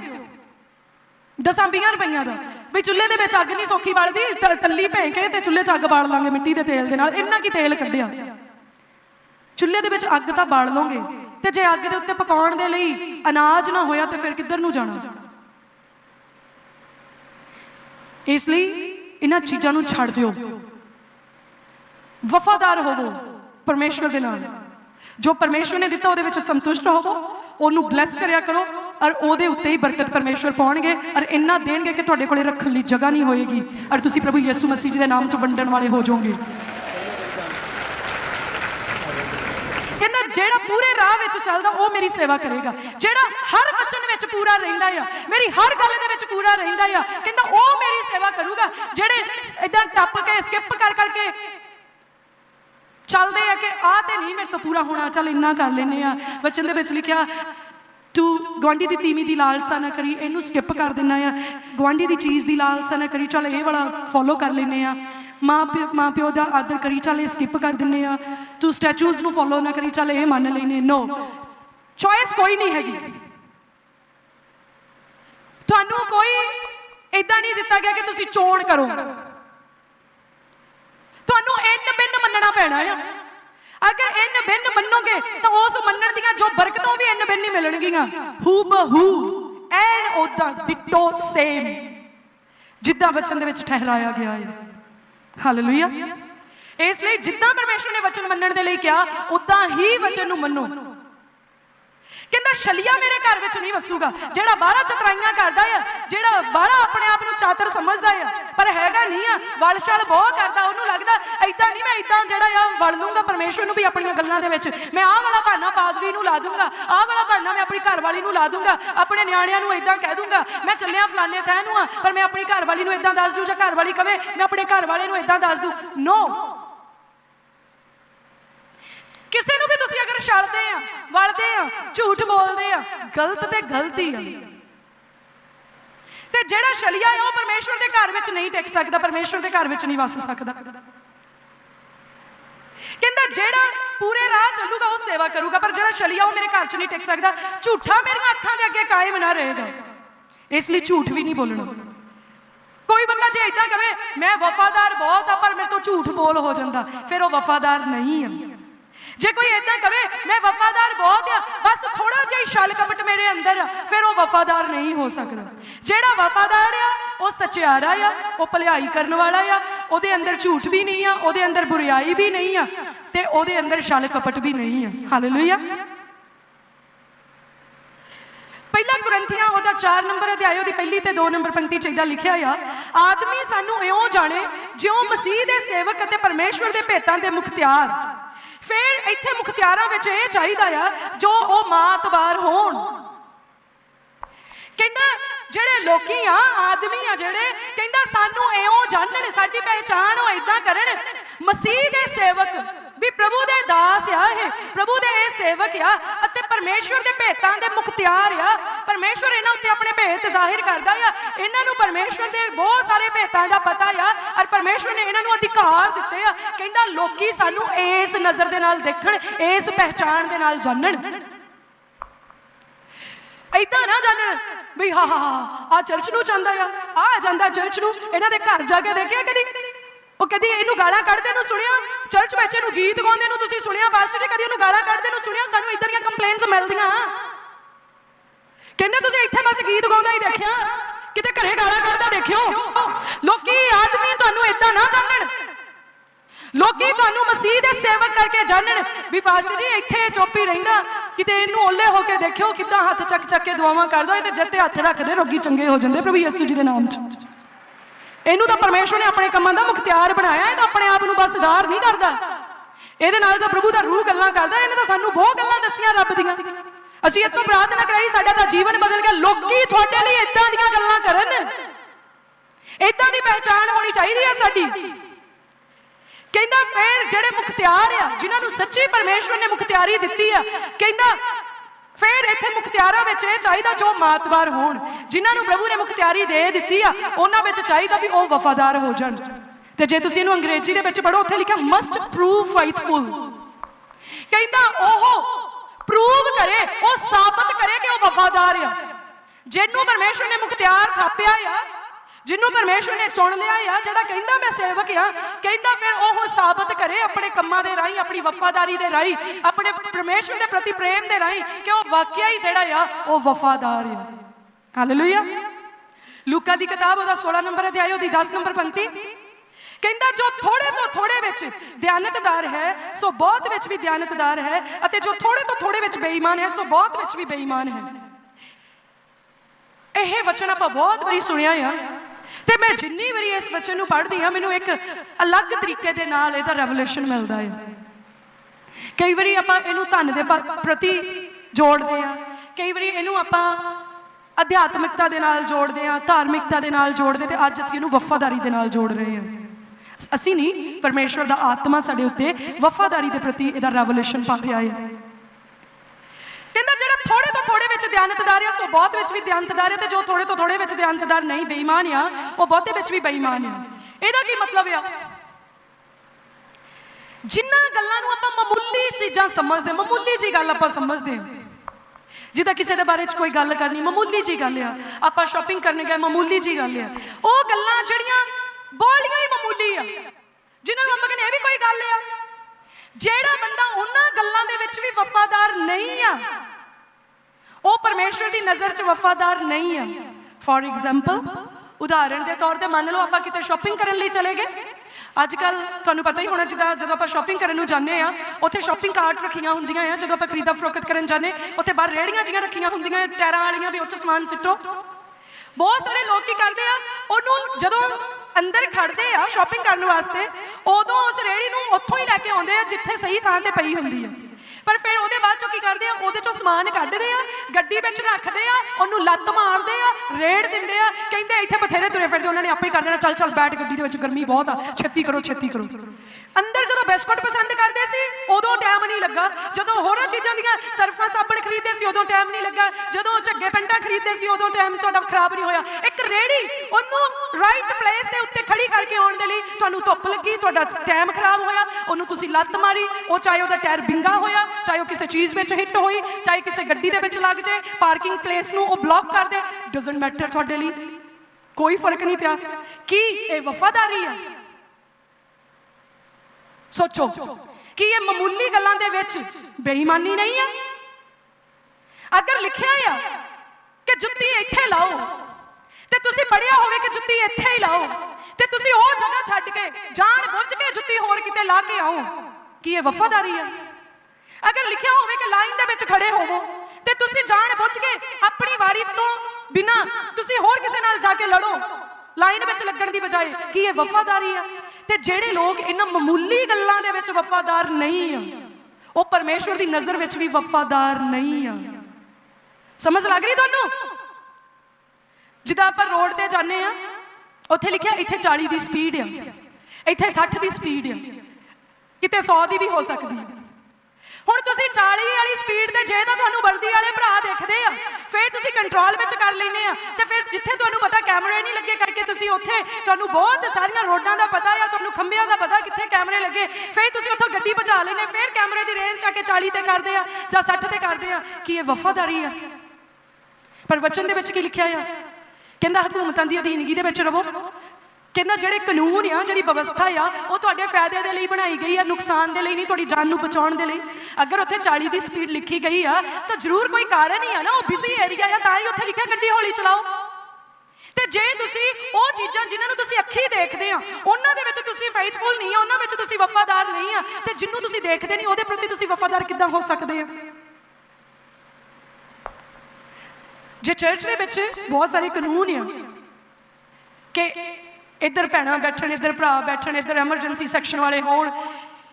ਦਸਾਂ 20 ਰੁਪਈਆਂ ਦਾ। ਵੀ ਚੁੱਲ੍ਹੇ ਦੇ ਵਿੱਚ ਅੱਗ ਨਹੀਂ ਸੌਖੀ ਬਲਦੀ ਟੱਲੀ ਭੇ ਕੇ ਤੇ ਚੁੱਲ੍ਹੇ 'ਚ ਅੱਗ ਬਾਲ ਲਾਂਗੇ ਮਿੱਟੀ ਦੇ ਤੇਲ ਦੇ ਨਾਲ ਇੰਨਾ ਕੀ ਤੇਲ ਕੱਢਿਆ। ਚੁੱਲ੍ਹੇ ਦੇ ਵਿੱਚ ਅੱਗ ਤਾਂ ਬਾਲ ਲੋਗੇ ਤੇ ਜੇ ਅੱਗ ਦੇ ਉੱਤੇ ਪਕਾਉਣ ਦੇ ਲਈ ਅਨਾਜ ਨਾ ਹੋਇਆ ਤੇ ਫਿਰ ਕਿੱਧਰ ਨੂੰ ਜਾਣਾ? ਇਸ ਲਈ ਇਹਨਾਂ ਚੀਜ਼ਾਂ ਨੂੰ ਛੱਡ ਦਿਓ। ਵਫਾਦਾਰ ਹੋਵੋ ਪਰਮੇਸ਼ਵਰ ਦੇ ਨਾਲ। ਜੋ ਪਰਮੇਸ਼ਵਰ ਨੇ ਦਿੱਤਾ ਉਹਦੇ ਵਿੱਚ ਸੰਤੁਸ਼ਟ ਹੋਵੋ, ਉਹਨੂੰ ਬਲੈਸ ਕਰਿਆ ਕਰੋ, ਔਰ ਉਹਦੇ ਉੱਤੇ ਹੀ ਬਰਕਤ ਪਰਮੇਸ਼ਵਰ ਪਾਉਣਗੇ, ਔਰ ਇੰਨਾ ਦੇਣਗੇ ਕਿ ਤੁਹਾਡੇ ਕੋਲੇ ਰੱਖਣ ਲਈ ਜਗ੍ਹਾ ਨਹੀਂ ਹੋਏਗੀ। ਔਰ ਤੁਸੀਂ ਪ੍ਰਭੂ ਯਿਸੂ ਮਸੀਹ ਜੀ ਦੇ ਨਾਮ 'ਚ ਵੰਡਣ ਵਾਲੇ ਹੋ ਜਾਓਗੇ। ਕਹਿੰਦਾ ਜਿਹੜਾ ਪੂਰੇ ਰਾਹ ਵਿੱਚ ਚੱਲਦਾ, ਉਹ ਮੇਰੀ ਸੇਵਾ ਕਰੇਗਾ। ਜਿਹੜਾ ਹਰ ਵਚਨ ਵਿੱਚ ਪੂਰਾ ਰਹਿੰਦਾ ਆ, ਮੇਰੀ ਹਰ ਗੱਲ ਦੇ ਵਿੱਚ ਪੂਰਾ ਰਹਿੰਦਾ ਆ, ਕਹਿੰਦਾ ਉਹ ਮੇਰੀ ਸੇਵਾ ਕਰੂਗਾ। ਜਿਹੜੇ ਇਦਾਂ ਟੱਪ ਕੇ ਸਕਿਪ ਕਰ ਕਰਕੇ ਚੱਲਦੇ ਆ ਕਿ ਆ ਤੇ ਨਹੀਂ ਮੇਰੇ ਤੋਂ ਪੂਰਾ ਹੋਣਾ, ਚੱਲ ਇੰਨਾ ਕਰ ਲੈਨੇ ਆ। ਵਚਨ ਦੇ ਵਿੱਚ ਲਿਖਿਆ, ਤੂੰ ਗਵਾਂਢੀ ਦੀ ਤੀਵੀਂ ਦੀ ਲਾਲਸਾ ਨਾ ਕਰੀ, ਇਹਨੂੰ ਸਕਿਪ ਕਰ ਦੇਣਾ ਆ। ਗਵਾਂਢੀ ਦੀ ਚੀਜ਼ ਦੀ ਲਾਲਸਾ ਨਾ ਕਰੀ, ਚੱਲ ਇਹ ਵਾਲਾ ਫੋਲੋ ਕਰ ਲੈਨੇ ਆ। ਮਾਂ ਪਿਓ ਮਾਂ ਪਿਓ ਦਾ ਆਦਰ ਕਰੀ, ਚੱਲ ਇਹ ਸਕਿਪ ਕਰ ਦਿੰਨੇ ਆ। ਤੂੰ ਸਟੈਚੂਜ਼ ਨੂੰ ਫੋਲੋ ਨਾ ਕਰੀ, ਚੱਲੇ ਇਹ ਮੰਨ ਲੈਨੇ ਨੋ ਚੋਇਸ ਕੋਈ ਨਹੀਂ ਹੈਗੀ। ਤੁਹਾਨੂੰ ਕੋਈ ਇਦਾਂ ਨਹੀਂ ਦਿੱਤਾ ਗਿਆ ਕਿ ਤੁਸੀਂ ਚੋਣ ਕਰੋ। ਤੁਹਾਨੂੰ ਇੰਨ ਬਿੰਨ ਮੰਨਣਾ ਪੈਣਾ ਆ। ਅਗਰ ਇੰਨ ਬਿੰਨ ਮੰਨੋਗੇ, ਤਾਂ ਉਸ ਮੰਨਣ ਦੀਆਂ ਜੋ ਬਰਕਤਾਂ ਵੀ ਇੰਨ ਬਿੰਨ ਹੀ ਮਿਲਣਗੀਆਂ। ਹੂ ਬਹੂ ਐਨ ਉਦਾਂ ਡਿਟੋ ਸੇਮ। ਜਿੱਦਾਂ ਵਚਨ ਦੇ ਵਿੱਚ ਠਹਿਰਾਇਆ ਗਿਆ ਹੈ ਹਾਲੇਲੂਇਆ ਇਸ ਲਈ ਜਿੱਦਾਂ ਪਰਮੇਸ਼ਰ ਨੇ ਵਚਨ ਮੰਨਣ ਦੇ ਲਈ ਕਿਹਾ, ਉਦਾਂ ਹੀ ਵਚਨ ਨੂੰ ਮੰਨੋ। ਕਹਿੰਦਾ, ਛਲੀਆ ਮੇਰੇ ਘਰ ਵਿੱਚ ਨਹੀਂ ਵਸੂਗਾ, ਜਿਹੜਾ ਬਾਹਰਾ ਚਤਰਾਈਆਂ ਕਰਦਾ ਆ, ਜਿਹੜਾ ਬਾਹਰਾ ਆਪਣੇ ਆਪ ਨੂੰ ਚਾਤਰ ਸਮਝਦਾ ਆ, ਪਰ ਹੈਗਾ ਨਹੀਂ ਆ, ਵਲਛਲ ਬਹੁਤ ਕਰਦਾ, ਉਹਨੂੰ ਲੱਗਦਾ ਐਦਾਂ ਨਹੀਂ, ਮੈਂ ਐਦਾਂ ਜਿਹੜਾ ਆ ਵੜ ਲੂੰਗਾ ਪਰਮੇਸ਼ਵਰ ਨੂੰ ਵੀ ਆਪਣੀਆਂ ਗੱਲਾਂ ਦੇ ਵਿੱਚ, ਮੈਂ ਆਹ ਵਾਲਾ ਬਹਾਨਾ ਪਾਦਰੀ ਨੂੰ ਲਾ ਦੂੰਗਾ, ਆਹ ਵਾਲਾ ਬਹਾਨਾ ਮੈਂ ਆਪਣੀ ਘਰ ਵਾਲੀ ਨੂੰ ਲਾ ਦੂੰਗਾ, ਆਪਣੇ ਨਿਆਣਿਆਂ ਨੂੰ ਐਦਾਂ ਕਹਿ ਦੂੰਗਾ, ਮੈਂ ਚੱਲਿਆ ਫਲਾਣੇ ਥਾਂ ਨੂੰ ਆ ਪਰ ਮੈਂ ਆਪਣੀ ਘਰ ਵਾਲੀ ਨੂੰ ਐਦਾਂ ਦੱਸ ਦੂੰ ਜਾਂ ਘਰ ਵਾਲੀ ਕਵੇ, ਮੈਂ ਆਪਣੇ ਘਰ ਵਾਲੇ ਨੂੰ ਐਦਾਂ ਦੱਸ ਦੂੰ। ਨੋ ਕਿਸੇ ਨੂੰ ਵੀ ਤੁਸੀਂ ਅਗਰ ਛਲਦੇ ਆ, ਵੜਦੇ ਆ, ਝੂਠ ਬੋਲਦੇ ਆ, ਗਲਤ ਤੇ ਗਲਤੀ ਆ। ਤੇ ਜਿਹੜਾ ਛਲੀਆ ਹੈ ਉਹ ਪਰਮੇਸ਼ਵਰ ਦੇ ਘਰ ਵਿੱਚ ਨਹੀਂ ਟਿਕ ਸਕਦਾ, ਪਰਮੇਸ਼ਵਰ ਦੇ ਘਰ ਵਿੱਚ ਨਹੀਂ ਵਸ ਸਕਦਾ। ਕਹਿੰਦਾ ਜਿਹੜਾ ਪੂਰੇ ਰਾਹ ਚੱਲੂਗਾ ਉਹ ਸੇਵਾ ਕਰੂਗਾ, ਪਰ ਜਿਹੜਾ ਛਲੀਆ ਉਹ ਮੇਰੇ ਘਰ 'ਚ ਨਹੀਂ ਟਿਕ ਸਕਦਾ। ਝੂਠਾ ਮੇਰੀਆਂ ਅੱਖਾਂ ਦੇ ਅੱਗੇ ਕਾਇਮ ਨਾ ਰਹੇਗਾ। ਇਸ ਲਈ ਝੂਠ ਵੀ ਨਹੀਂ ਬੋਲਣਾ। ਕੋਈ ਬੰਦਾ ਜੇ ਇਦਾਂ ਕਵੇ, ਮੈਂ ਵਫਾਦਾਰ ਬਹੁਤ ਆ, ਪਰ ਮੇਰੇ ਤੋਂ ਝੂਠ ਬੋਲ ਹੋ ਜਾਂਦਾ, ਫਿਰ ਉਹ ਵਫਾਦਾਰ ਨਹੀਂ ਆ। ਜੇ ਕੋਈ ਇਦਾਂ ਕਵੇ, ਮੈਂ ਵਫਾਦਾਰ ਬਹੁਤ ਆ, ਬਸ ਥੋੜਾ ਜਿਹਾ ਹੀ ਛਲ ਕਪਟ ਮੇਰੇ ਅੰਦਰ ਆ, ਫਿਰ ਉਹ ਵਫਾਦਾਰ ਨਹੀਂ ਹੋ ਸਕਦਾ। ਜਿਹੜਾ ਵਫਾਦਾਰ ਆ, ਉਹ ਸਚਿਆਰਾ ਆ, ਉਹ ਭਲਾਈ ਕਰਨ ਵਾਲਾ ਆ ਉਹਦੇ ਅੰਦਰ ਝੂਠ ਵੀ ਨਹੀਂ ਆ, ਉਹਦੇ ਅੰਦਰ ਬੁਰੀਾਈ ਵੀ ਨਹੀਂ ਆ ਤੇ ਉਹਦੇ ਅੰਦਰ ਛਲ ਕਪਟ ਵੀ ਨਹੀਂ ਆ। ਹਾਲੇਲੂਇਆ ਪਹਿਲਾ ਕੁਰੰਥੀਆਂ ਉਹਦਾ 4 ਨੰਬਰ ਅਧਿਆਇ, ਉਹਦੀ ਪਹਿਲੀ ਤੇ 2 ਨੰਬਰ ਪੰਕਤੀ ਚ ਇਦਾਂ ਲਿਖਿਆ ਆ, ਆਦਮੀ ਸਾਨੂੰ ਇਉਂ ਜਾਣੇ ਜਿਉਂ ਮਸੀਹ ਦੇ ਸੇਵਕ ਅਤੇ ਪਰਮੇਸ਼ਵਰ ਦੇ ਭੇਤਾਂ ਦੇ ਮੁਖਤਿਆਰ। ਫਿਰ ਇੱਥੇ ਮੁਖਤਿਆਰਾਂ ਵਿੱਚ ਇਹ ਚਾਹੀਦਾ ਆ, ਜੋ ਉਹ ਮਾਤਬਾਰ ਹੋਣ। ਕਹਿੰਦਾ ਜਿਹੜੇ ਲੋਕੀ ਆ, ਆਦਮੀ ਆ ਜਿਹੜੇ, ਕਹਿੰਦਾ ਸਾਨੂੰ ਇਉਂ ਜਾਣਣ ਸਾਡੀ ਪਹਿਚਾਣ ਉਹ ਇਦਾਂ ਕਰਨ। ਮਸੀਹ ਦੇ ਸੇਵਕ, ਵੀ ਪ੍ਰਭੂ ਦੇ ਦਾਸ ਆ ਇਹ, ਪ੍ਰਭੂ ਦੇ ਇਹ ਸੇਵਕ ਆ, ਅਤੇ ਪਰਮੇਸ਼ਵਰ ਦੇ ਭੇਤਾਂ ਦੇ ਮੁਖਤਿਆਰ ਆ। ਪਰਮੇਸ਼ਵਰ ਇਹਨਾਂ ਉੱਤੇ ਆਪਣੇ ਭੇਤ ਜ਼ਾਹਿਰ ਕਰਦਾ ਆ। ਇਹਨਾਂ ਨੂੰ ਪਰਮੇਸ਼ਵਰ ਦੇ ਬਹੁਤ ਸਾਰੇ ਭੇਤਾਂ ਦਾ ਪਤਾ ਆ, ਔਰ ਪਰਮੇਸ਼ਵਰ ਨੇ ਇਹਨਾਂ ਨੂੰ ਅਧਿਕਾਰ ਦਿੱਤੇ ਆ। ਕਹਿੰਦਾ, ਲੋਕੀ ਸਾਨੂੰ ਇਸ ਨਜ਼ਰ ਦੇ ਨਾਲ ਦੇਖਣ, ਇਸ ਪਹਿਚਾਣ ਦੇ ਨਾਲ ਜਾਣਨ। ਐਦਾਂ ਨਾ ਜਾਣਨ। ਵੀ ਹਾਂ ਹਾਂ ਆ ਚਰਚ ਨੂੰ ਜਾਂਦਾ ਆ ਆ ਜਾਂਦਾ ਚਰਚ ਨੂੰ, ਇਹਨਾਂ ਦੇ ਘਰ ਜਾ ਕੇ ਦੇਖਿਆ ਕਦੀ? ਉਹ ਕਦੀ ਇਹਨੂੰ ਗਾਲਾਂ ਕੱਢਦੇ ਨੂੰ ਸੁਣਿਆ? ਚਰਚ ਵਿੱਚ ਇਹਨੂੰ ਗੀਤ ਗਾਉਂਦੇ ਨੂੰ ਤੁਸੀਂ ਸੁਣਿਆ ਪਾਸਟਰ ਜੀ ਕਦੀ ਇਹਨੂੰ ਗਾਲਾਂ ਕੱਢਦੇ ਨੂੰ ਸੁਣਿਆ? ਸਾਨੂੰ ਇਦਾਂ ਦੀਆਂ ਕੰਪਲੇਨਸ ਮਿਲਦੀਆਂ। ਕਹਿੰਦੇ ਤੁਸੀਂ ਇੱਥੇ ਬਸ ਗੀਤ ਗਾਉਂਦਾ ਹੀ ਦੇਖਿਆ। ਕਿਤੇ ਘਰੇ ਗਾਲਾਂ ਕੱਢਦਾ ਦੇਖਿਓ। ਲੋਕੀ ਆਦਮੀ ਤੁਹਾਨੂੰ ਇਦਾਂ ਨਾ ਜਾਣਨ। ਲੋਕੀ ਤੁਹਾਨੂੰ ਮਸੀਹ ਦੇ ਸੇਵਕ ਕਰਕੇ ਜਾਣਨ। ਵੀ ਪਾਸਟਰ ਜੀ, ਇੱਥੇ ਚੁੱਪ ਰਹਿੰਦਾ। ਕਿਤੇ ਇਹਨੂੰ ਓਲੇ ਹੋ ਕੇ ਦੇਖਿਓ, ਕਿਦਾਂ ਹੱਥ ਚੱਕ ਚੱਕ ਕੇ ਦੁਆਵਾਂ ਕਰਦਾ ਇਹ ਤੇ ਹੱਥ ਰੱਖਦੇ, ਰੋਗੀ ਚੰਗੇ ਹੋ ਜਾਂਦੇ, ਪ੍ਰਭੂ ਯਿਸੂ ਜੀ ਦੇ ਨਾਮ 'ਚ। ਇਹਨੂੰ ਤਾਂ ਪਰਮੇਸ਼ਵਰ ਨੇ ਆਪਣੇ ਕੰਮਾਂ ਦਾ ਮੁਖਤਿਆਰ ਬਣਾਇਆ, ਇਹ ਤਾਂ ਆਪਣੇ ਆਪ ਨੂੰ ਬਸ ਜ਼ਾਹਰ ਨਹੀਂ ਕਰਦਾ। ਇਹਦੇ ਨਾਲ ਤਾਂ ਪ੍ਰਭੂ ਦਾ ਰੂਹ ਗੱਲਾਂ ਕਰਦਾ, ਇਹਨੇ ਤਾਂ ਸਾਨੂੰ ਬਹੁਤ ਗੱਲਾਂ ਦੱਸੀਆਂ ਰੱਬ ਦੀਆਂ। ਅਸੀਂ ਇਸ ਪ੍ਰਾਰਥਨਾ ਕਰਾਈ, ਸਾਡਾ ਤਾਂ ਜੀਵਨ ਬਦਲ ਗਿਆ, ਲੋਕੀ ਤੁਹਾਡੇ ਲਈ ਇਦਾਂ ਦੀਆਂ ਗੱਲਾਂ ਕਰਨ। ਇਦਾਂ ਦੀ ਪਹਿਚਾਣ ਹੋਣੀ ਚਾਹੀਦੀ ਹੈ ਸਾਡੀ। ਕਹਿੰਦਾ, ਫਿਰ ਜਿਹੜੇ ਮੁਖਤਿਆਰ ਆ, ਜਿਨ੍ਹਾਂ ਨੂੰ ਸੱਚੀ ਪਰਮੇਸ਼ਵਰ ਨੇ ਮੁਖਤਿਆਰੀ ਦਿੱਤੀ ਆ, ਕਹਿੰਦਾ, ਫਿਰ ਇੱਥੇ ਮੁਖਤਿਆਰਾਂ ਵਿੱਚ ਇਹ ਚਾਹੀਦਾ ਜੋ ਮਾਤਵਾਰ ਹੋਣ, ਜਿਨ੍ਹਾਂ ਨੂੰ ਪ੍ਰਭੂ ਨੇ ਮੁਖਤਿਆਰੀ ਦੇ ਦਿੱਤੀ ਆ, ਉਹਨਾਂ ਵਿੱਚ ਚਾਹੀਦਾ ਵੀ ਉਹ ਵਫਾਦਾਰ ਹੋ ਜਾਣ। ਤੇ ਜੇ ਤੁਸੀਂ ਇਹਨੂੰ ਅੰਗਰੇਜ਼ੀ ਦੇ ਵਿੱਚ ਪੜੋ ਉੱਥੇ ਲਿਖਿਆ ਮਸਟ ਪ੍ਰੂਵ ਫਾਈਥਫੁਲ ਕਹਿੰਦਾ ਉਹ ਪ੍ਰੂਵ ਕਰੇ, ਉਹ ਸਾਬਤ ਕਰੇ ਕਿ ਉਹ ਵਫਾਦਾਰ ਆ। ਜਿਹਨੂੰ ਪਰਮੇਸ਼ਵਰ ਨੇ ਮੁਖਤਿਆਰ ਥਾਪਿਆ ਆ ਜਿਹਨੂੰ ਪਰਮੇਸ਼ਵਰ ਨੇ ਚੁਣ ਲਿਆ ਆ, ਜਿਹੜਾ ਕਹਿੰਦਾ ਮੈਂ ਸੇਵਕ ਆ, ਕਹਿੰਦਾ ਫਿਰ ਉਹ ਹੁਣ ਸਾਬਤ ਕਰੇ ਆਪਣੇ ਕੰਮਾਂ ਦੇ ਰਾਹੀਂ, ਆਪਣੀ ਵਫਾਦਾਰੀ ਦੇ ਰਾਹੀਂ, ਆਪਣੇ ਪਰਮੇਸ਼ਵਰ ਦੇ ਪ੍ਰਤੀ ਪ੍ਰੇਮ ਦੇ ਰਾਹੀਂ, ਕਿ ਉਹ ਵਾਕਿਆ ਹੀ ਜਿਹੜਾ ਆ, ਉਹ ਵਫਾਦਾਰ ਆ। ਹਾਲੇਲੂਇਆ ਲੂਕਾ ਦੀ ਕਿਤਾਬ ਉਹਦਾ 16 ਨੰਬਰ ਅਧਿਆਇ, ਉਹਦੀ 10 ਨੰਬਰ ਪੰਕਤੀ। ਕਹਿੰਦਾ, ਜੋ ਥੋੜੇ ਤੋਂ ਥੋੜੇ ਵਿੱਚ ਦਿਆਨਤਦਾਰ ਹੈ, ਸੋ ਬਹੁਤ ਵਿੱਚ ਵੀ ਦਿਆਨਤਦਾਰ ਹੈ, ਅਤੇ ਜੋ ਥੋੜੇ ਤੋਂ ਥੋੜੇ ਵਿੱਚ ਬੇਈਮਾਨ ਹੈ, ਸੋ ਬਹੁਤ ਵਿੱਚ ਵੀ ਬੇਈਮਾਨ ਹੈ। ਇਹ ਵਚਨ ਆਪਾਂ ਬਹੁਤ ਵਾਰੀ ਸੁਣਿਆ ਆ। ਤੇ ਮੈਂ ਜਿੰਨੀ ਵਾਰੀ ਇਸ ਵਚਨ ਨੂੰ ਪੜ੍ਹਦੀ ਹਾਂ, ਮੈਨੂੰ ਇੱਕ ਅਲੱਗ ਤਰੀਕੇ ਦੇ ਨਾਲ ਇਹਦਾ ਰੈਵੋਲੂਸ਼ਨ ਮਿਲਦਾ ਹੈ। ਕਈ ਵਾਰੀ ਆਪਾਂ ਇਹਨੂੰ ਧਨ ਦੇ ਪ੍ਰਤੀ ਜੋੜਦੇ ਆ ਕਈ ਵਾਰੀ ਇਹਨੂੰ ਆਪਾਂ ਅਧਿਆਤਮਿਕਤਾ ਦੇ ਨਾਲ ਜੋੜਦੇ ਆ ਧਾਰਮਿਕਤਾ ਦੇ ਨਾਲ ਜੋੜਦੇ ਤੇ ਅੱਜ ਅਸੀਂ ਇਹਨੂੰ ਵਫਾਦਾਰੀ ਦੇ ਨਾਲ ਜੋੜ ਰਹੇ ਹਾਂ। ਅਸੀਂ ਨਹੀਂ, ਪਰਮੇਸ਼ਵਰ ਦਾ ਆਤਮਾ ਸਾਡੇ ਉੱਤੇ ਵਫਾਦਾਰੀ ਦੇ ਪ੍ਰਤੀ ਇਹਦਾ ਰੈਵੋਲੂਸ਼ਨ ਪਾ ਰਿਹਾ ਹੈ ਕਹਿੰਦਾ ਜਿਹੜਾ ਥੋੜੇ ਤੋਂ ਥੋੜੇ ਵਿੱਚ ਧਿਆਨਤਦਾਰ ਆ, ਸੋ ਬਹੁਤ ਵਿੱਚ ਵੀ ਧਿਆਨਤਦਾਰ ਆ ਤੇ ਜੋ ਥੋੜੇ ਤੋਂ ਥੋੜੇ ਵਿੱਚ ਧਿਆਨਤਦਾਰ ਨਹੀਂ ਬੇਈਮਾਨ ਆ, ਉਹ ਬਹੁਤੇ ਵਿੱਚ ਵੀ ਬੇਈਮਾਨ ਆ। ਇਹਦਾ ਕੀ ਮਤਲਬ ਆ? ਜਿੰਨਾਂ ਗੱਲਾਂ ਨੂੰ ਆਪਾਂ ਮਾਮੂਲੀ ਚੀਜ਼ਾਂ ਸਮਝਦੇ ਮਾਮੂਲੀ ਜੀ ਗੱਲ ਆਪਾਂ ਸਮਝਦੇ ਹਾਂ। ਜਿੱਦਾਂ ਕਿਸੇ ਦੇ ਬਾਰੇ ਚ ਕੋਈ ਗੱਲ ਕਰਨੀ, ਮਾਮੂਲੀ ਜੀ ਗੱਲ ਆ। ਆਪਾਂ ਸ਼ਾਪਿੰਗ ਕਰਨ ਗਏ, ਮਾਮੂਲੀ ਜੀ ਗੱਲ ਆ। ਉਹ ਗੱਲਾਂ ਜਿਹੜੀਆਂ ਬੋਲੀਆਂ ਹੀ ਮਾਮੂਲੀ ਆ। ਜਿਨ੍ਹਾਂ ਨੂੰ ਆਪਾਂ ਕਹਿੰਦੇ ਇਹ ਵੀ ਕੋਈ ਗੱਲ ਆ। ਜਿਹੜਾ ਬੰਦਾ ਉਹਨਾਂ ਗੱਲਾਂ ਦੇ ਵਿੱਚ ਵੀ ਵਫਾਦਾਰ ਨਹੀਂ ਆ ਉਹ ਪਰਮੇਸ਼ਵਰ ਦੀ ਨਜ਼ਰ 'ਚ ਵਫਾਦਾਰ ਨਹੀਂ ਆ। ਫੋਰ ਐਗਜ਼ਾਮਪਲ ਉਦਾਹਰਣ ਦੇ ਤੌਰ ਤੇ ਮੰਨ ਲਓ ਆਪਾਂ ਕਿਤੇ ਸ਼ਾਪਿੰਗ ਕਰਨ ਲਈ ਚਲੇ ਗਏ। ਅੱਜ ਕੱਲ ਤੁਹਾਨੂੰ ਪਤਾ ਹੀ ਹੋਣਾ ਜਿੱਦਾਂ ਜਦੋਂ ਆਪਾਂ ਸ਼ਾਪਿੰਗ ਕਰਨ ਨੂੰ ਜਾਂਦੇ ਆ, ਉੱਥੇ ਸ਼ਾਪਿੰਗ ਕਾਰਟ ਰੱਖੀਆਂ ਹੁੰਦੀਆਂ ਆ, ਜਦੋਂ ਆਪਾਂ ਖਰੀਦਾ ਫਰੋਖਤ ਕਰਨ ਜਾਂਦੇ, ਉੱਥੇ ਬਾਹਰ ਰੇੜੀਆਂ ਜੀਆਂ ਰੱਖੀਆਂ ਹੁੰਦੀਆਂ ਟੈਰਾਂ ਵਾਲੀਆਂ ਵੀ ਉੱਚ ਸਮਾਨ ਸਿੱਟੋ। ਬਹੁਤ ਸਾਰੇ ਲੋਕ ਕੀ ਕਰਦੇ ਆ, ਉਹਨੂੰ ਜਦੋਂ ਅੰਦਰ ਖੜਦੇ ਆ ਸ਼ਾਪਿੰਗ ਕਰਨ ਵਾਸਤੇ, ਉਦੋਂ ਉਸ ਰੇੜੀ ਨੂੰ ਉੱਥੋਂ ਹੀ ਲੈ ਕੇ ਆਉਂਦੇ ਆ, ਜਿੱਥੇ ਸਹੀ ਥਾਂ ਤੇ ਪਈ ਹੁੰਦੀ ਆ। ਪਰ ਫਿਰ ਉਹਦੇ ਬਾਅਦ ਚੋਂ ਕੀ ਕਰਦੇ ਆ? ਉਹਦੇ ਚੋਂ ਸਮਾਨ ਕੱਢਦੇ ਆ, ਗੱਡੀ ਵਿੱਚ ਰੱਖਦੇ ਆ, ਉਹਨੂੰ ਲੱਤ ਮਾਰਦੇ ਆ, ਰੇੜ ਦਿੰਦੇ ਆ, ਕਹਿੰਦੇ ਇੱਥੇ ਬਥੇਰੇ ਤੁਰੇ ਫਿਰਦੇ ਉਹਨਾਂ ਨੇ ਆਪੇ ਹੀ ਕਰ ਦੇਣਾ, ਚੱਲ ਚੱਲ, ਬੈਠ ਗੱਡੀ ਦੇ ਵਿੱਚ, ਗਰਮੀ ਬਹੁਤ ਆ। ਛੇਤੀ ਕਰੋ ਛੇਤੀ ਕਰੋ। ਅੰਦਰ ਜਦੋਂ ਬਿਸਕੁਟ ਪਸੰਦ ਕਰਦੇ ਸੀ, ਉਦੋਂ ਟਾਈਮ ਨਹੀਂ ਲੱਗਾ। ਜਦੋਂ ਹੋਰਾਂ ਚੀਜ਼ਾਂ ਦੀਆਂ ਸਰਫਾਂ ਸਾਬਣ ਖਰੀਦਦੇ ਸੀ, ਉਦੋਂ ਟਾਈਮ ਨਹੀਂ ਲੱਗਾ। ਜਦੋਂ ਝੱਗੇ ਪੈਂਟਾਂ ਖਰੀਦਦੇ ਸੀ, ਉਦੋਂ ਟਾਈਮ ਤੁਹਾਡਾ ਖਰਾਬ ਨਹੀਂ ਹੋਇਆ। ਇੱਕ ਰੇੜੀ ਉਹਨੂੰ ਰਾਈਟ ਪਲੇਸ ਦੇ ਉੱਤੇ ਖੜੀ ਕਰਕੇ ਆਉਣ ਦੇ ਲਈ ਤੁਹਾਨੂੰ ਧੁੱਪ ਲੱਗੀ, ਤੁਹਾਡਾ ਟਾਈਮ ਖਰਾਬ ਹੋਇਆ। ਉਹਨੂੰ ਤੁਸੀਂ ਲੱਤ ਮਾਰੀ, ਉਹ ਚਾਹੇ ਉਹਦਾ ਟਾਇਰ ਬਿੰਗਾ ਹੋਇਆ, ਚਾਹੇ ਉਹ ਕਿਸੇ ਚੀਜ਼ ਵਿੱਚ ਹਿੱਟ ਹੋਈ, ਚਾਹੇ ਕਿਸੇ ਗੱਡੀ ਦੇ ਵਿੱਚ ਲੱਗ ਜਾਏ ਪਾਰਕਿੰਗ ਪਲੇਸ ਨੂੰ ਉਹ ਬਲੌਕ ਕਰ ਦੇ। ਡਸਨਟ ਮੈਟਰ ਤੁਹਾਡੇ ਲਈ। ਕੋਈ ਫ਼ਰਕ ਨਹੀਂ ਪਿਆ। ਕੀ ਇਹ ਵਫਾਦਾਰੀ ਹੈ ਸੋਚੋ ਕਿ ਇਹ ਮਾਮੂਲੀ ਗੱਲਾਂ ਦੇ ਵਿੱਚ ਬੇਈਮਾਨੀ ਨਹੀਂ ਆ? ਅਗਰ ਲਿਖਿਆ ਆ ਕਿ ਜੁੱਤੀ ਇੱਥੇ ਲਾਓ, ਤੇ ਤੁਸੀਂ ਪੜਿਆ ਹੋਵੇ ਕਿ ਜੁੱਤੀ ਇੱਥੇ ਹੀ ਲਾਓ, ਤੇ ਤੁਸੀਂ ਉਹ ਜਗ੍ਹਾ ਛੱਡ ਕੇ ਜਾਣ ਬੁੱਝ ਕੇ ਜੁੱਤੀ ਹੋਰ ਕਿਤੇ ਲਾ ਕੇ ਆਓ, ਕੀ ਇਹ ਵਫਾਦਾਰੀ ਆ? ਅਗਰ ਲਿਖਿਆ ਹੋਵੇ ਕਿ ਲਾਈਨ ਦੇ ਵਿੱਚ ਖੜੇ ਹੋਵੋ, ਤੇ ਤੁਸੀਂ ਜਾਣ ਬੁੱਝ ਕੇ ਆਪਣੀ ਵਾਰੀ ਤੋਂ ਬਿਨਾ ਤੁਸੀਂ ਹੋਰ ਕਿਸੇ ਨਾਲ ਜਾ ਕੇ ਲੜੋ, ਲਾਈਨ ਵਿੱਚ ਲੱਗਣ ਦੀ ਬਜਾਏ ਕੀ ਇਹ ਵਫਾਦਾਰੀ ਆ? ਤੇ ਜਿਹੜੇ ਲੋਕ ਇਹਨਾਂ ਮਾਮੂਲੀ ਗੱਲਾਂ ਦੇ ਵਿੱਚ ਵਫਾਦਾਰ ਨਹੀਂ ਆ, ਉਹ ਪਰਮੇਸ਼ਵਰ ਦੀ ਨਜ਼ਰ ਵਿੱਚ ਵੀ ਵਫਾਦਾਰ ਨਹੀਂ ਆ। ਸਮਝ ਲੱਗ ਰਹੀ ਤੁਹਾਨੂੰ? ਜਿੱਦਾਂ ਆਪਾਂ ਰੋਡ ਤੇ ਜਾਂਦੇ ਆ, ਉੱਥੇ ਲਿਖਿਆ ਇੱਥੇ 40 ਦੀ ਸਪੀਡ ਆ, ਇੱਥੇ 60 ਦੀ ਸਪੀਡ ਆ, ਕਿਤੇ 100 ਦੀ ਵੀ ਹੋ ਸਕਦੀ ਹੈ ਹੁਣ ਤੁਸੀਂ 40 ਵਾਲੀ ਸਪੀਡ ਤੇ ਜੇ ਤਾਂ ਤੁਹਾਨੂੰ ਵਰਦੀ ਵਾਲੇ ਭਰਾ ਦੇਖਦੇ ਆ, ਫਿਰ ਤੁਸੀਂ ਕੰਟਰੋਲ ਵਿੱਚ ਕਰ ਲੈਨੇ ਆ, ਤੇ ਫਿਰ ਜਿੱਥੇ ਤੁਹਾਨੂੰ ਪਤਾ ਕੈਮਰੇ ਨਹੀਂ ਲੱਗੇ ਕਰਕੇ ਤੁਸੀਂ ਉੱਥੇ, ਤੁਹਾਨੂੰ ਬਹੁਤ ਸਾਰੀਆਂ ਰੋਡਾਂ ਦਾ ਪਤਾ ਆ, ਤੁਹਾਨੂੰ ਖੰਭਿਆਂ ਦਾ ਪਤਾ ਕਿੱਥੇ ਕੈਮਰੇ ਲੱਗੇ, ਫਿਰ ਤੁਸੀਂ ਉੱਥੋਂ ਗੱਡੀ ਭਜਾ ਲੈਨੇ ਫਿਰ ਕੈਮਰੇ ਦੀ ਰੇਂਜ ਜਾ ਕੇ 40 ਤੇ ਕਰਦੇ ਆ, ਜਾਂ 60 ਤੇ ਕਰਦੇ ਆ, ਕੀ ਇਹ ਵਫਾਦਾਰੀ ਆ? ਪਰ ਵਚਨ ਦੇ ਵਿੱਚ ਕੀ ਲਿਖਿਆ ਆ? ਕਹਿੰਦਾ ਹਕੂਮਤਾਂ ਦੀ ਅਧੀਨਗੀ ਦੇ ਵਿੱਚ ਰਹੋ ਕਹਿੰਦਾ ਜਿਹੜੇ ਕਾਨੂੰਨ ਆ, ਜਿਹੜੀ ਵਿਵਸਥਾ ਆ, ਉਹ ਤੁਹਾਡੇ ਫਾਇਦੇ ਦੇ ਲਈ ਬਣਾਈ ਗਈ ਆ, ਨੁਕਸਾਨ ਦੇ ਲਈ ਨਹੀਂ, ਤੁਹਾਡੀ ਜਾਨ ਨੂੰ ਬਚਾਉਣ ਦੇ ਲਈ। ਅਗਰ ਉੱਥੇ 40 ਦੀ ਸਪੀਡ ਲਿਖੀ ਗਈ ਆ, ਤਾਂ ਜ਼ਰੂਰ ਕੋਈ ਕਾਰਨ ਹੀ ਆ ਨਾ, ਉਹ ਬਿਜ਼ੀ ਏਰੀਆ ਆ, ਤਾਂ ਹੀ ਉੱਥੇ ਲਿਖਿਆ ਗੱਡੀ ਹੌਲੀ ਚਲਾਓ। ਤੇ ਜੇ ਤੁਸੀਂ ਉਹ ਚੀਜ਼ਾਂ ਜਿਨ੍ਹਾਂ ਨੂੰ ਤੁਸੀਂ ਅੱਖੀ ਦੇਖਦੇ ਆ, ਉਹਨਾਂ ਦੇ ਵਿੱਚ ਤੁਸੀਂ ਫੇਥਫੁਲ ਨਹੀਂ ਆ, ਉਹਨਾਂ ਵਿੱਚ ਤੁਸੀਂ ਵਫਾਦਾਰ ਨਹੀਂ ਆ, ਤੇ ਜਿੰਨੂੰ ਤੁਸੀਂ ਦੇਖਦੇ ਨਹੀਂ, ਉਹਦੇ ਪ੍ਰਤੀ ਤੁਸੀਂ ਵਫਾਦਾਰ ਕਿੱਦਾਂ ਹੋ ਸਕਦੇ ਆ? ਜੇ ਚਰਚ ਦੇ ਵਿੱਚ ਬਹੁਤ ਸਾਰੇ ਕਾਨੂੰਨ ਆ ਕਿ ਇੱਧਰ ਭੈਣਾਂ ਬੈਠਣ, ਇੱਧਰ ਭਰਾ ਬੈਠਣ, ਇੱਧਰ ਐਮਰਜੈਂਸੀ ਸੈਕਸ਼ਨ ਵਾਲੇ ਹੋਣ,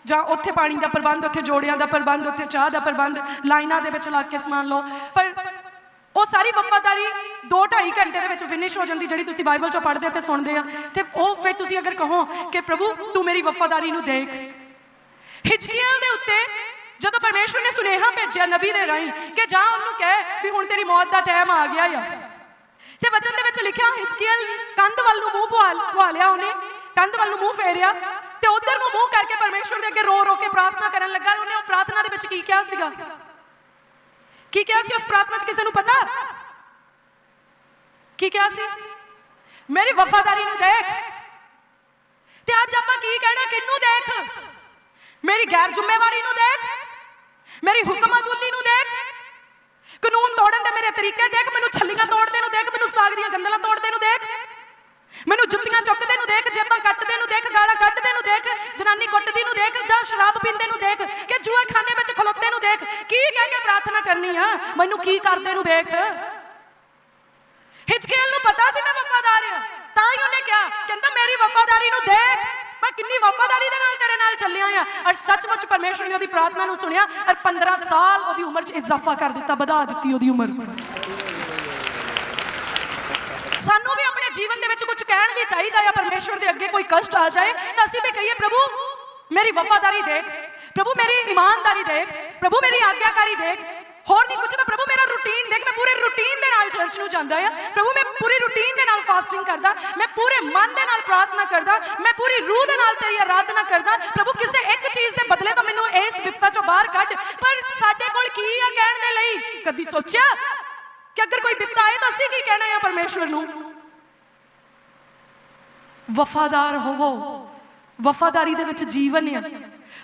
ਜਾਂ ਉੱਥੇ ਪਾਣੀ ਦਾ ਪ੍ਰਬੰਧ, ਉੱਥੇ ਜੋੜਿਆਂ ਦਾ ਪ੍ਰਬੰਧ, ਉੱਥੇ ਚਾਹ ਦਾ ਪ੍ਰਬੰਧ, ਲਾਈਨਾਂ ਦੇ ਵਿੱਚ ਲੱਗ ਕੇ ਸਮਾਨ ਲਓ। ਪਰ ਉਹ ਸਾਰੀ ਵਫਾਦਾਰੀ 2.5 ਘੰਟੇ ਦੇ ਵਿੱਚ ਫਿਨਿਸ਼ ਹੋ ਜਾਂਦੀ ਜਿਹੜੀ ਤੁਸੀਂ ਬਾਈਬਲ ਚੋਂ ਪੜ੍ਹਦੇ ਤੇ ਸੁਣਦੇ ਆ। ਤੇ ਉਹ ਫਿਰ ਤੁਸੀਂ ਅਗਰ ਕਹੋ ਕਿ ਪ੍ਰਭੂ, ਤੂੰ ਮੇਰੀ ਵਫਾਦਾਰੀ ਨੂੰ ਦੇਖ। ਹਿਜਕੀਅਲ ਦੇ ਉੱਤੇ ਜਦੋਂ ਪਰਮੇਸ਼ਵਰ ਨੇ ਸੁਨੇਹਾ ਭੇਜਿਆ ਨਬੀ ਦੇ ਰਾਹੀਂ ਕਿ ਜਾ ਉਹਨੂੰ ਕਹਿ ਵੀ ਹੁਣ ਤੇਰੀ ਮੌਤ ਦਾ ਟਾਈਮ ਆ ਗਿਆ ਆ। ਤੇ ਵਚਨ ਦੇ ਵਿੱਚ ਲਿਖਿਆ ਹਿਸਕੀਅਲ ਕੰਧ ਵੱਲ ਨੂੰ ਮੂੰਹ ਪੁਆ ਲਿਆ ਉਹਨੇ, ਕੰਧ ਵੱਲ ਨੂੰ ਮੂੰਹ ਫੇਰਿਆ ਤੇ ਉਧਰ ਨੂੰ ਮੂੰਹ ਕਰਕੇ ਪਰਮੇਸ਼ਵਰ ਦੇ ਅੱਗੇ ਰੋ ਰੋ ਕੇ ਪ੍ਰਾਰਥਨਾ ਕਰਨ ਲੱਗਾ ਉਹਨੇ, ਉਹ ਪ੍ਰਾਰਥਨਾ ਦੇ ਵਿੱਚ ਕੀ ਕਿਹਾ ਸੀਗਾ? ਕੀ ਕਿਹਾ ਸੀ ਉਸ ਪ੍ਰਾਰਥਨਾ 'ਚ ਕਿਸੇ ਨੂੰ ਪਤਾ? ਕੀ ਕਿਹਾ ਸੀ? ਮੇਰੀ ਵਫਾਦਾਰੀ ਨੂੰ ਦੇਖ। ਤੇ ਅੱਜ ਆਪਾਂ ਕੀ ਕਹਿਣਾ ਕਿੰਨੂੰ ਦੇਖ? ਮੇਰੀ ਗੈਰ ਜ਼ਿੰਮੇਵਾਰੀ ਨੂੰ ਦੇਖ। ਮੇਰੀ ਹੁਕਮਾਦੁੱਲੀ ਨੂੰ ਦੇਖ। ਕਾਨੂੰਨ ਤੋੜਨ ਦੇ ਮੇਰੇ ਤਰੀਕੇ ਦੇਖ। ਮੈਨੂੰ ਛੱਲੀਆਂ ਤੋੜਦੇ ਦੇ ਦੇਖ, ਮੈਨੂੰ ਸਾਗ ਦੀਆਂ ਗੰਦਲਾਂ ਤੋੜਦੇ ਨੂੰ ਦੇਖ। ਮੈਨੂੰ ਜੁੱਤੀਆਂ ਚੁੱਕਦੇ ਨੂੰ ਦੇਖ, ਜੇਬਾਂ ਕੱਟਦੇ ਨੂੰ ਦੇਖ, ਗਾਲਾਂ ਕੱਢਦੇ ਨੂੰ ਦੇਖ, ਜਨਾਨੀ ਕੁੱਟਦੀ ਨੂੰ ਦੇਖ, ਜਾਂ ਸ਼ਰਾਬ ਪੀਂਦੇ ਨੂੰ ਦੇਖ, ਕਿ ਜੂਏ ਖਾਨੇ ਵਿੱਚ ਖਲੋਤੇ ਨੂੰ ਦੇਖ। ਕੀ ਕਹਿ ਕੇ ਪ੍ਰਾਰਥਨਾ ਕਰਨੀ ਆ? ਮੈਨੂੰ ਕੀ ਕਰਦੇ ਨੂੰ ਦੇਖ? ਹਿਜਕੇਲ ਨੂੰ ਪਤਾ ਸੀ ਮੈਂ ਵਫਾਦਾਰ ਆ, ਤਾਂ ਹੀ ਉਹਨੇ ਕਿਹਾ, ਕਹਿੰਦਾ ਮੇਰੀ ਵਫਾਦਾਰੀ ਨੂੰ ਦੇਖ। ਮੈਂ ਕਿੰਨੀ ਵਫਾਦਾਰੀ ਦੇ ਨਾਲ ਤੇਰੇ ਨਾਲ ਚੱਲਿਆ ਆ। ਔਰ ਸੱਚਮੁੱਚ ਪਰਮੇਸ਼ਵਰ ਨੇ ਉਹਦੀ ਪ੍ਰਾਰਥਨਾ ਨੂੰ ਸੁਣਿਆ, ਔਰ 15 ਸਾਲ ਉਹਦੀ ਉਮਰ 'ਚ ਇਜ਼ਾਫਾ ਕਰ ਦਿੱਤਾ, ਵਧਾ ਦਿੱਤੀ ਉਹਦੀ ਉਮਰ। ਸਾਨੂੰ ਵੀ ਆਪਣੇ ਜੀਵਨ ਦੇ ਵਿੱਚ ਕੁਝ ਕਹਿਣ ਦੀ ਚਾਹੀਦਾ ਆ, ਪਰਮੇਸ਼ਵਰ ਦੇ ਅੱਗੇ ਕੋਈ ਕਸ਼ਟ ਆ ਜਾਏ, ਤਾਂ ਅਸੀਂ ਵੀ ਕਹੀਏ, ਪ੍ਰਭੂ, ਮੇਰੀ ਵਫਾਦਾਰੀ ਦੇਖ, ਪ੍ਰਭੂ, ਮੇਰੀ ਇਮਾਨਦਾਰੀ ਦੇਖ, ਪ੍ਰਭੂ, ਮੇਰੀ ਆਗਿਆਕਾਰੀ ਦੇਖ, ਹੋਰ ਨਹੀਂ ਕੁਝ ਤਾਂ ਪ੍ਰਭੂ, ਮੇਰਾ ਰੂਟੀਨ ਦੇਖ, ਮੈਂ ਪੂਰੇ ਰੂਟੀਨ ਦੇ ਨਾਲ ਚਰਚ ਨੂੰ ਜਾਂਦਾ ਆ, ਪ੍ਰਭੂ, ਮੈਂ ਪੂਰੀ ਰੂਟੀਨ ਦੇ ਨਾਲ ਫਾਸਟਿੰਗ ਕਰਦਾ, ਮੈਂ ਪੂਰੇ ਮਨ ਦੇ ਨਾਲ ਪ੍ਰਾਰਥਨਾ ਕਰਦਾ, ਮੈਂ ਪੂਰੀ ਰੂਹ ਦੇ ਨਾਲ ਤੇਰੀ ਆਰਾਧਨਾ ਕਰਦਾ, ਪ੍ਰਭੂ, ਕਿਸੇ ਇੱਕ ਚੀਜ਼ ਦੇ ਬਦਲੇ ਤਾਂ ਮੈਨੂੰ ਇਸ ਵਿਪਤਾ ਚੋਂ ਬਾਹਰ ਕੱਢ, ਪਰ ਸਾਡੇ ਕੋਲ ਕੀ ਆ ਕਹਿਣ ਦੇ ਲਈ? ਕਦੀ ਸੋਚਿਆ? ਕਿ ਅਗਰ ਕੋਈ ਵਿਪਤਾ ਆਏ ਤਾਂ ਅਸੀਂ ਕੀ ਕਹਿਣਾ ਆ ਪਰਮੇਸ਼ਵਰ ਨੂੰ? ਵਫਾਦਾਰ ਹੋਵੋ। ਵਫਾਦਾਰੀ ਦੇ ਵਿੱਚ ਜੀਵਨ ਆ।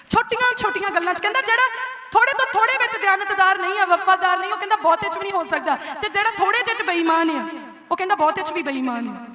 ਛੋਟੀਆਂ ਛੋਟੀਆਂ ਗੱਲਾਂ 'ਚ ਕਹਿੰਦਾ ਜਿਹੜਾ ਥੋੜੇ ਤੋਂ ਥੋੜੇ ਵਿੱਚ ਦਿਆਨਤਦਾਰ ਨਹੀਂ ਆ, ਵਫਾਦਾਰ ਨਹੀਂ, ਉਹ ਕਹਿੰਦਾ ਬਹੁਤੇ 'ਚ ਵੀ ਨਹੀਂ ਹੋ ਸਕਦਾ। ਤੇ ਜਿਹੜਾ ਥੋੜੇ 'ਚ 'ਚ ਬੇਈਮਾਨ ਆ, ਉਹ ਕਹਿੰਦਾ ਬਹੁਤੇ 'ਚ ਵੀ ਬੇਈਮਾਨ ਆ।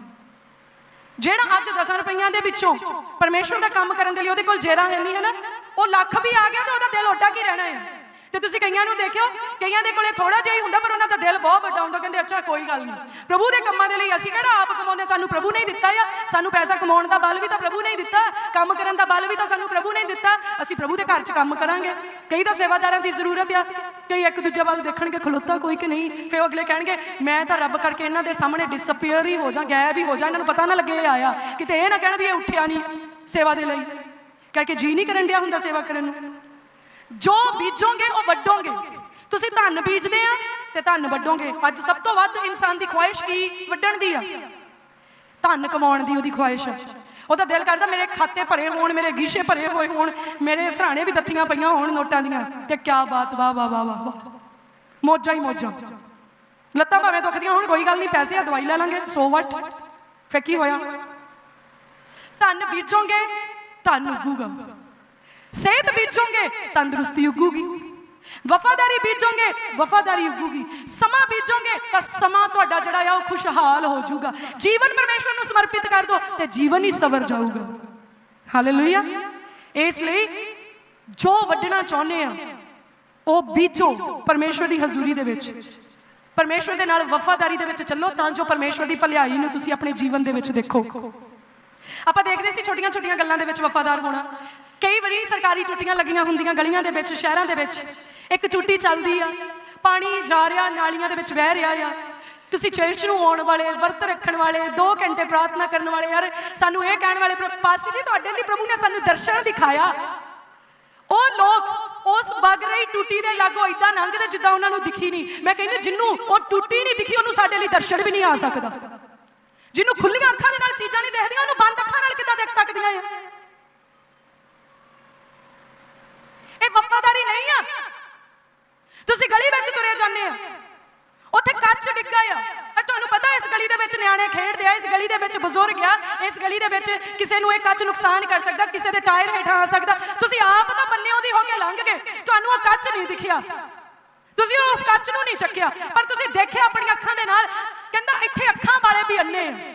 ਜਿਹੜਾ ਅੱਜ 10 ਰੁਪਈਆਂ ਦੇ ਵਿੱਚੋਂ ਪਰਮੇਸ਼ਵਰ ਦਾ ਕੰਮ ਕਰਨ ਦੇ ਲਈ ਉਹਦੇ ਕੋਲ ਜੇਰਾ ਹੈ ਨਹੀਂ, ਹੈ ਨਾ? ਉਹ ਲੱਖ ਵੀ ਆ ਗਿਆ ਤੇ ਉਹਦਾ ਦਿਲ ਓਡਾ ਕੀ ਰਹਿਣਾ ਹੈ? ਤੇ ਤੁਸੀਂ ਕਈਆਂ ਨੂੰ ਦੇਖਿਓ, ਕਈਆਂ ਦੇ ਕੋਲੇ ਥੋੜਾ ਜਿਹਾ ਹੀ ਹੁੰਦਾ, ਪਰ ਉਹਨਾਂ ਦਾ ਦਿਲ ਬਹੁਤ ਵੱਡਾ ਹੁੰਦਾ, ਕਹਿੰਦੇ, ਅੱਛਾ, ਕੋਈ ਗੱਲ ਨਹੀਂ। ਪ੍ਰਭੂ ਦੇ ਕੰਮਾਂ ਦੇ ਲਈ ਅਸੀਂ ਕਿਹੜਾ ਆਪ ਕਮਾਉਂਦੇ? ਸਾਨੂੰ ਪ੍ਰਭੂ ਨਹੀਂ ਦਿੱਤਾ ਆ। ਸਾਨੂੰ ਪੈਸਾ ਕਮਾਉਣ ਦਾ ਬਲ ਵੀ ਤਾਂ ਪ੍ਰਭੂ ਨੇ ਦਿੱਤਾ। ਕੰਮ ਕਰਨ ਦਾ ਬਲ ਵੀ ਤਾਂ ਸਾਨੂੰ ਪ੍ਰਭੂ ਨੇ ਦਿੱਤਾ। ਅਸੀਂ ਪ੍ਰਭੂ ਦੇ ਘਰ 'ਚ ਕੰਮ ਕਰਾਂਗੇ। ਕਈ ਤਾਂ ਸੇਵਾਦਾਰਾਂ ਦੀ ਜ਼ਰੂਰਤ ਆ। ਕਈ ਇੱਕ ਦੂਜੇ ਵੱਲ ਦੇਖਣਗੇ, ਖਲੋਤਾ ਕੋਈ ਕਿ ਨਹੀਂ? ਫਿਰ ਉਹ ਅਗਲੇ ਕਹਿਣਗੇ, ਮੈਂ ਤਾਂ ਰੱਬ ਕਰਕੇ ਇਹਨਾਂ ਦੇ ਸਾਹਮਣੇ ਡਿਸਅਪੀਅਰ ਹੀ ਹੋ ਜਾ, ਗਾਇਬ ਹੀ ਹੋ ਜਾ। ਇਹਨਾਂ ਨੂੰ ਪਤਾ ਨਾ ਲੱਗੇ ਇਹ ਆਇਆ। ਕਿਤੇ ਇਹ ਨਾ ਕਹਿਣ ਵੀ ਇਹ ਉੱਠਿਆ ਨਹੀਂ ਸੇਵਾ ਦੇ ਲਈ। ਕਰਕੇ ਜੀ ਨਹੀਂ ਕਰਨ ਡਿਆ ਹੁੰਦਾ ਸੇਵਾ ਕਰਨ ਨੂੰ। ਜੋ ਬੀਜੋਗੇ ਉਹ ਵੱਢੋਗੇ। ਤੁਸੀਂ ਧਨ ਬੀਜਦੇ ਆ ਤੇ ਧਨ ਵੱਢੋਗੇ। ਅੱਜ ਸਭ ਤੋਂ ਵੱਧ ਇਨਸਾਨ ਦੀ ਖੁਆਇਸ਼ ਕੀ ਵੱਢਣ ਦੀ ਆ? ਧਨ ਕਮਾਉਣ ਦੀ ਉਹਦੀ ਖੁਆਇਸ਼ ਹੈ ਉਹਦਾ ਦਿਲ ਕਰਦਾ ਮੇਰੇ ਖਾਤੇ ਭਰੇ ਹੋਣ, ਮੇਰੇ ਗੀਸ਼ੇ ਭਰੇ ਹੋਏ ਹੋਣ, ਮੇਰੇ ਸਰਾਣੇ ਵੀ ਦੱਥੀਆਂ ਪਈਆਂ ਹੋਣ ਨੋਟਾਂ ਦੀਆਂ। ਤੇ ਕਿਆ ਬਾਤ, ਵਾਹ ਵਾਹ ਵਾਹ ਵਾਹ ਵਾਹ। ਮੋਜਾਂ ਹੀ ਮੋਜਾਂ। ਲੱਤਾਂ ਭਾਵੇਂ ਦੁਖਦੀਆਂ ਹੁਣ, ਕੋਈ ਗੱਲ ਨਹੀਂ, ਪੈਸੇ ਆ, ਦਵਾਈ ਲੈ ਲਾਂਗੇ, ਸੋ ਵਟ। ਫੇ ਕੀ ਹੋਇਆ? ਧਨ ਬੀਜੋਗੇ, ਧਨ ਉੱਗੂਗਾ। ਸਿਹਤ ਬੀਜੋਗੇ, ਤੰਦਰੁਸਤੀ ਉੱਗੂਗੀ। ਵਫਾਦਾਰੀ ਬੀਜੋਗੇ, ਵਫਾਦਾਰੀ ਉੱਗੂਗੀ। ਸਮਾਂ ਬੀਜੋਗੇ ਤਾਂ ਸਮਾਂ ਤੁਹਾਡਾ ਜਿਹੜਾ ਆ ਉਹ ਖੁਸ਼ਹਾਲ ਹੋ ਜਾਊਗਾ। ਜੀਵਨ ਪਰਮੇਸ਼ਵਰ ਨੂੰ ਸਮਰਪਿਤ ਕਰ ਦਿਓ ਤੇ ਜੀਵਨ ਹੀ ਸਵਰ ਜਾਊਗਾ। ਹਾਲੇਲੂਇਆ ਇਸ ਲਈ ਜੋ ਵੱਢਣਾ ਚਾਹੁੰਦੇ ਆ, ਉਹ ਬੀਜੋ ਪਰਮੇਸ਼ਵਰ ਦੀ ਹਜ਼ੂਰੀ ਦੇ ਵਿੱਚ। ਪਰਮੇਸ਼ਵਰ ਦੇ ਨਾਲ ਵਫਾਦਾਰੀ ਦੇ ਵਿੱਚ ਚੱਲੋ ਤਾਂ ਜੋ ਪਰਮੇਸ਼ਵਰ ਦੀ ਭਲਾਈ ਨੂੰ ਤੁਸੀਂ ਆਪਣੇ ਜੀਵਨ ਦੇ ਵਿੱਚ ਦੇਖੋ। ਆਪਾਂ ਦੇਖਦੇ ਸੀ ਛੋਟੀਆਂ ਛੋਟੀਆਂ ਗੱਲਾਂ ਦੇ ਵਿੱਚ ਵਫਾਦਾਰ ਹੋਣਾ। ਕਈ ਵਾਰੀ ਸਰਕਾਰੀ ਟੁੱਟੀਆਂ ਲੱਗੀਆਂ ਹੁੰਦੀਆਂ ਗਲੀਆਂ ਦੇ ਵਿੱਚ, ਸ਼ਹਿਰਾਂ ਦੇ ਵਿੱਚ। ਇੱਕ ਟੁੱਟੀ ਚੱਲਦੀ ਆ। ਪਾਣੀ ਜਾ ਰਿਹਾ, ਨਾਲੀਆਂ ਦੇ ਵਿੱਚ ਵਹਿ ਰਿਹਾ ਆ। ਤੁਸੀਂ ਚਰਚ ਨੂੰ ਆਉਣ ਵਾਲੇ, ਵਰਤ ਰੱਖਣ ਵਾਲੇ 2 ਘੰਟੇ ਪ੍ਰਾਰਥਨਾ ਕਰਨ ਵਾਲੇ, ਯਾਰ ਸਾਨੂੰ ਇਹ ਕਹਿਣ ਵਾਲੇ "ਪ੍ਰ- ਪਾਸਟਰ ਜੀ, ਤੁਹਾਡੇ ਲਈ ਪ੍ਰਭੂ ਨੇ ਸਾਨੂੰ ਦਰਸ਼ਨ ਦਿਖਾਇਆ। ਉਹ ਲੋਕ ਉਸ ਵਗ ਰਹੀ ਟੁੱਟੀ ਦੇ ਲਾਗੋਂ ਇਦਾਂ ਲੰਘਦੇ ਜਿੱਦਾਂ ਉਹਨਾਂ ਨੂੰ ਦਿਖੀ ਨਹੀਂ। ਮੈਂ ਕਹਿੰਦੀ, ਜਿੰਨੂੰ ਉਹ ਟੁੱਟੀ ਨਹੀਂ ਦਿਖੀ, ਉਹਨੂੰ ਸਾਡੇ ਲਈ ਦਰਸ਼ਨ ਵੀ ਨਹੀਂ ਆ ਸਕਦਾ। ਜਿਹਨੂੰ ਖੁੱਲੀਆਂ ਅੱਖਾਂ ਦੇ ਨਾਲ ਚੀਜ਼ਾਂ ਨਹੀਂ ਦੇਖਦੀਆਂ, ਉਹਨੂੰ ਬੰਦ ਅੱਖਾਂ ਨਾਲ ਕਿੱਦਾਂ ਦੇਖ ਸਕਦੀਆਂ ਆ ਇਹ ਵਫਾਦਾਰੀ ਨਹੀਂ ਆ ਤੁਸੀਂ ਗਲੀ ਵਿੱਚ ਤੁਰੇ ਜਾਂਦੇ ਆ ਉੱਥੇ ਕੱਚ ਡਿੱਗਾ ਆ। ਪਰ ਤੁਹਾਨੂੰ ਪਤਾ ਇਸ ਗਲੀ ਦੇ ਵਿੱਚ ਨਿਆਣੇ ਖੇਡਦੇ ਆ। ਇਸ ਗਲੀ ਦੇ ਵਿੱਚ ਬਜ਼ੁਰਗ ਆ। ਇਸ ਗਲੀ ਦੇ ਵਿੱਚ ਕਿਸੇ ਨੂੰ ਇਹ ਕੱਚ ਨੁਕਸਾਨ ਕਰ ਸਕਦਾ, ਕਿਸੇ ਦੇ ਟਾਇਰ ਹੇਠਾਂ ਆ ਸਕਦਾ। ਤੁਸੀਂ ਆਪ ਤਾਂ ਬੰਨਿਓ ਦੀ ਹੋ ਕੇ ਲੰਘ ਗਏ। ਤੁਹਾਨੂੰ ਉਹ ਕੱਚ ਨਹੀਂ ਦਿਖਿਆ। ਤੁਸੀਂ ਉਸ ਕੱਚ ਨੂੰ ਨਹੀਂ ਚੱਕਿਆ। ਪਰ ਤੁਸੀਂ ਦੇਖਿਆ ਆਪਣੀਆਂ ਅੱਖਾਂ ਦੇ ਨਾਲ। ਕਹਿੰਦਾ, ਇੱਥੇ ਅੱਖਾਂ ਵਾਲੇ ਵੀ ਅੰਨੇ ਆ।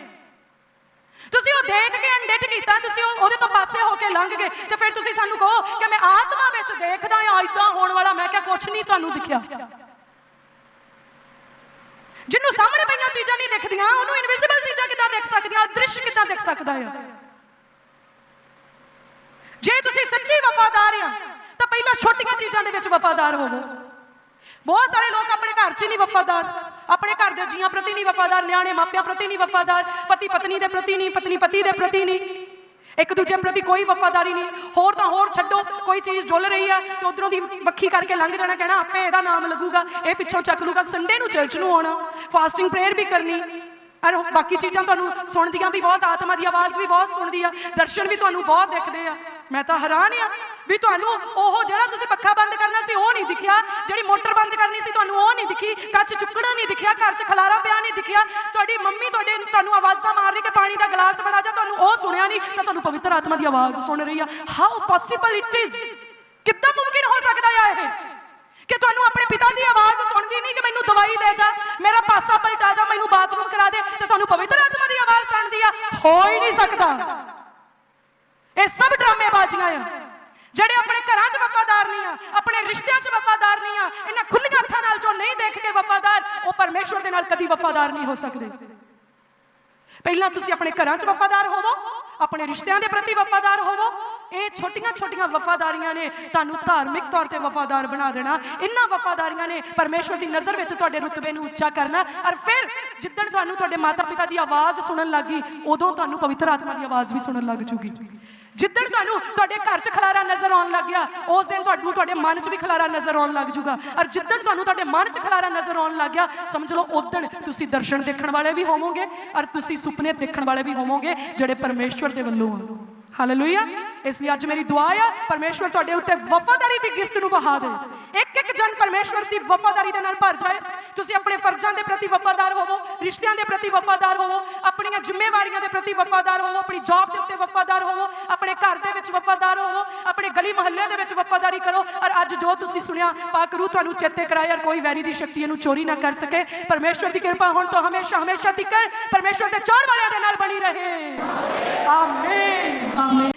ਦੇਖ ਕੀਤਾ, ਤੁਸੀਂ ਉਹਦੇ ਤੋਂ ਪਾਸੇ ਹੋ ਕੇ ਲੰਘ ਗਏ। ਤੇ ਫਿਰ ਤੁਸੀਂ ਸਾਨੂੰ ਕਹੋ ਕਿ ਮੈਂ ਆਤਮਾ ਵਿੱਚ ਦੇਖਦਾ ਹਾਂ ਇਦਾਂ ਹੋਣ ਵਾਲਾ ਮੈਂ ਕਿਹਾ ਕੁਛ ਨਹੀਂ ਤੁਹਾਨੂੰ ਦਿਖਿਆ। ਜਿਹਨੂੰ ਸਾਹਮਣੇ ਪਈਆਂ ਚੀਜ਼ਾਂ ਨਹੀਂ ਦਿਖਦੀਆਂ, ਉਹਨੂੰ ਇਨਵਿਜ਼ੀਬਲ ਚੀਜ਼ਾਂ ਕਿੱਦਾਂ ਦੇਖ ਸਕਦੀਆਂ ਉਹ ਦ੍ਰਿਸ਼ ਕਿੱਦਾਂ ਦੇਖ ਸਕਦਾ ਹੈ? ਜੇ ਤੁਸੀਂ ਸੱਚੀ ਵਫਾਦਾਰ ਆ ਤਾਂ ਪਹਿਲਾਂ ਛੋਟੀਆਂ ਚੀਜ਼ਾਂ ਦੇ ਵਿੱਚ ਵਫਾਦਾਰ ਹੋਵੋ। ਬਹੁਤ ਸਾਰੇ ਲੋਕ ਆਪਣੇ ਘਰ 'ਚ ਹੀ ਨਹੀਂ ਵਫਾਦਾਰ। ਆਪਣੇ ਘਰ ਦੇ ਜੀਆਂ ਪ੍ਰਤੀ ਨਹੀਂ ਵਫਾਦਾਰ, ਨਿਆਣੇ ਮਾਪਿਆਂ ਪ੍ਰਤੀ ਨਹੀਂ ਵਫਾਦਾਰ, ਪਤੀ ਪਤਨੀ ਦੇ ਪ੍ਰਤੀ ਨਹੀਂ, ਪਤਨੀ ਪਤੀ ਦੇ ਪ੍ਰਤੀ ਨਹੀਂ। ਇੱਕ ਦੂਜੇ ਪ੍ਰਤੀ ਕੋਈ ਵਫਾਦਾਰੀ ਨਹੀਂ। ਹੋਰ ਤਾਂ ਹੋਰ ਛੱਡੋ, ਕੋਈ ਚੀਜ਼ ਡੁੱਲ ਰਹੀ ਹੈ ਤੇ ਉਧਰੋਂ ਦੀ ਵੱਖੀ ਕਰਕੇ ਲੰਘ ਜਾਣਾ, ਕਹਿਣਾ ਆਪੇ ਇਹਦਾ ਨਾਮ ਲੱਗੂਗਾ, ਇਹ ਪਿੱਛੋਂ ਚੱਕ ਲੂਗਾ ਸੰਡੇ ਨੂੰ ਚਰਚ ਨੂੰ ਆਉਣਾ ਫਾਸਟਿੰਗ ਪ੍ਰੇਅਰ ਵੀ ਕਰਨੀ। ਔਰ ਬਾਕੀ ਚੀਜ਼ਾਂ ਤੁਹਾਨੂੰ ਸੁਣਦੀਆਂ ਵੀ ਬਹੁਤ, ਆਤਮਾ ਦੀ ਆਵਾਜ਼ ਵੀ ਬਹੁਤ ਸੁਣਦੀ ਆ, ਦਰਸ਼ਨ ਵੀ ਤੁਹਾਨੂੰ ਬਹੁਤ ਦਿਖਦੇ ਆ। ਮੈਂ ਤਾਂ ਹੈਰਾਨ ਆ ਵੀ ਤੁਹਾਨੂੰ ਉਹ ਜਿਹੜਾ ਤੁਸੀਂ ਪੱਖਾ ਬੰਦ ਕਰਨਾ ਸੀ, ਉਹ ਨਹੀਂ ਦਿਖਿਆ। ਜਿਹੜੀ ਮੋਟਰ ਬੰਦ ਕਰਨੀ ਸੀ, ਤੁਹਾਨੂੰ ਉਹ ਨਹੀਂ ਦਿਖੀ। ਕੱਚ ਚੁੱਕਣਾ ਨਹੀਂ ਦਿਖਿਆ, ਘਰ 'ਚ ਖਲਾਰਾ ਪਿਆ ਨਹੀਂ ਦਿਖਿਆ। ਤੁਹਾਡੀ ਮੰਮੀ ਤੁਹਾਡੇ ਤੁਹਾਨੂੰ ਆਵਾਜ਼ਾਂ ਮਾਰ ਰਹੀ ਕਿ ਪਾਣੀ ਦਾ ਗਲਾਸ ਬਣਾ ਜਾ ਤੁਹਾਨੂੰ ਉਹ ਸੁਣਿਆ ਨਹੀਂ, ਤਾਂ ਤੁਹਾਨੂੰ ਪਵਿੱਤਰ ਆਤਮਾ ਦੀ ਆਵਾਜ਼ ਸੁਣ ਰਹੀ ਆ। ਹਾਊ ਪੋਸੀਬਲ ਇਟ ਇਜ਼ ਕਿੱਦਾਂ ਮੁਮਕਿਨ ਹੋ ਸਕਦਾ ਆ ਇਹ? ਕਿ ਤੁਹਾਨੂੰ ਆਪਣੇ ਪਿਤਾ ਦੀ ਆਵਾਜ਼ ਸੁਣਦੀ ਨਹੀਂ ਕਿ ਮੈਨੂੰ ਦਵਾਈ ਦੇ ਜਾ, ਮੇਰਾ ਪਾਸਾ ਪਲਟਾ ਜਾ, ਮੈਨੂੰ ਬਾਥਰੂਮ ਕਰਾ ਦੇ, ਤੇ ਤੁਹਾਨੂੰ ਪਵਿੱਤਰ ਆਤਮਾ ਦੀ ਆਵਾਜ਼ ਸੁਣਦੀ ਆ। ਹੋ ਹੀ ਨਹੀਂ ਸਕਦਾ। ਇਹ ਸਭ ਡਰਾਮੇਬਾਜ਼ੀਆਂ ਆ। ਜਿਹੜੇ ਆਪਣੇ ਘਰਾਂ 'ਚ ਵਫਾਦਾਰ ਨਹੀਂ ਆ, ਆਪਣੇ ਰਿਸ਼ਤਿਆਂ 'ਚ ਵਫਾਦਾਰ ਨਹੀਂ ਆ, ਇਹਨਾਂ ਖੁੱਲੀਆਂ ਅੱਖਾਂ ਨਾਲ ਜੋ ਨਹੀਂ ਦੇਖ ਕੇ ਵਫਾਦਾਰ, ਉਹ ਪਰਮੇਸ਼ਵਰ ਦੇ ਨਾਲ ਕਦੀ ਵਫਾਦਾਰ ਨਹੀਂ ਹੋ ਸਕਦੇ। ਪਹਿਲਾਂ ਤੁਸੀਂ ਆਪਣੇ ਘਰਾਂ 'ਚ ਵਫਾਦਾਰ ਹੋਵੋ, ਆਪਣੇ ਰਿਸ਼ਤਿਆਂ ਦੇ ਪ੍ਰਤੀ ਵਫਾਦਾਰ ਹੋਵੋ। ਇਹ ਛੋਟੀਆਂ-ਛੋਟੀਆਂ ਵਫਾਦਾਰੀਆਂ ਨੇ ਤੁਹਾਨੂੰ ਧਾਰਮਿਕ ਤੌਰ ਤੇ ਵਫਾਦਾਰ ਬਣਾ ਦੇਣਾ। ਇਹਨਾਂ ਵਫਾਦਾਰੀਆਂ ਨੇ ਪਰਮੇਸ਼ਵਰ ਦੀ ਨਜ਼ਰ ਵਿੱਚ ਤੁਹਾਡੇ ਰੁਤਬੇ ਨੂੰ ਉੱਚਾ ਕਰਨਾ। ਔਰ ਫਿਰ ਜਿੱਦਣ ਤੁਹਾਨੂੰ ਤੁਹਾਡੇ ਮਾਤਾ-ਪਿਤਾ ਦੀ ਆਵਾਜ਼ ਸੁਣਨ ਲੱਗੀ ਉਦੋਂ ਤੁਹਾਨੂੰ ਪਵਿੱਤਰ ਆਤਮਾ ਦੀ ਆਵਾਜ਼ ਵੀ ਸੁਣਨ ਲੱਗ ਜੂਗੀ। ਜਿੱਦਣ ਤੁਹਾਨੂੰ ਤੁਹਾਡੇ ਘਰ 'ਚ ਖਲਾਰਾ ਨਜ਼ਰ ਆਉਣ ਲੱਗ ਗਿਆ, ਉਸ ਦਿਨ ਤੁਹਾਨੂੰ ਤੁਹਾਡੇ ਮਨ 'ਚ ਵੀ ਖਲਾਰਾ ਨਜ਼ਰ ਆਉਣ ਲੱਗ ਜੂਗਾ। ਔਰ ਜਿੱਦਣ ਤੁਹਾਨੂੰ ਤੁਹਾਡੇ ਮਨ 'ਚ ਖਲਾਰਾ ਨਜ਼ਰ ਆਉਣ ਲੱਗ ਗਿਆ, ਸਮਝ ਲਓ ਉਦਣ ਤੁਸੀਂ ਦਰਸ਼ਨ ਦੇਖਣ ਵਾਲੇ ਵੀ ਹੋਵੋਗੇ, ਔਰ ਤੁਸੀਂ ਸੁਪਨੇ ਦੇਖਣ ਵਾਲੇ ਵੀ ਹੋਵੋਗੇ ਜਿਹੜੇ ਪਰਮੇਸ਼ਵਰ ਦੇ ਵੱਲੋਂ ਆ। ਹਾਲੇਲੂਇਆ ਇਸ ਲਈ ਅੱਜ ਮੇਰੀ ਦੁਆ ਆ, ਪਰਮੇਸ਼ਵਰ ਤੁਹਾਡੇ ਉੱਤੇ ਵਫਾਦਾਰੀ ਦੀ ਗਿਫਟ ਨੂੰ ਬਹਾ ਦੇ। ਇੱਕ ਇੱਕ ਜਨ ਪਰਮੇਸ਼ਵਰ ਦੀ ਵਫਾਦਾਰੀ ਦੇ ਨਾਲ ਭਰ ਜਾਏ। ਤੁਸੀਂ ਆਪਣੇ ਫਰਜ਼ਾਂ ਦੇ ਪ੍ਰਤੀ ਵਫਾਦਾਰ ਹੋਵੋ, ਰਿਸ਼ਤਿਆਂ ਦੇ ਪ੍ਰਤੀ ਵਫਾਦਾਰ ਹੋਵੋ, ਆਪਣੀਆਂ ਜ਼ਿੰਮੇਵਾਰੀਆਂ ਦੇ ਪ੍ਰਤੀ ਵਫਾਦਾਰ ਹੋਵੋ, ਆਪਣੀ ਜੌਬ ਦੇ ਉੱਤੇ ਵਫਾਦਾਰ ਹੋਵੋ, ਆਪਣੇ ਘਰ ਦੇ ਵਿੱਚ ਵਫਾਦਾਰ ਹੋਵੋ, ਆਪਣੇ ਗਲੀ ਮੁਹੱਲਿਆਂ ਦੇ ਵਿੱਚ ਵਫਾਦਾਰੀ ਕਰੋ। ਔਰ ਅੱਜ ਜੋ ਤੁਸੀਂ ਸੁਣਿਆ, ਪਾਕ ਰੂ ਤੁਹਾਨੂੰ ਚੇਤੇ ਕਰਾਇਆ ਔਰ ਕੋਈ ਵੈਰੀ ਦੀ ਸ਼ਕਤੀ ਇਹਨੂੰ ਚੋਰੀ ਨਾ ਕਰ ਸਕੇ। ਪਰਮੇਸ਼ਵਰ ਦੀ ਕਿਰਪਾ ਹੁਣ ਤੋਂ ਹਮੇਸ਼ਾ ਹਮੇਸ਼ਾ ਤੀਕਰ ਪਰਮੇਸ਼ਵਰ ਦੇ ਚਾਹਣ ਵਾਲਿਆਂ ਦੇ ਨਾਲ ਬਣੀ ਰਹੇ। ਆਮੀਨ ਆਮੀਨ।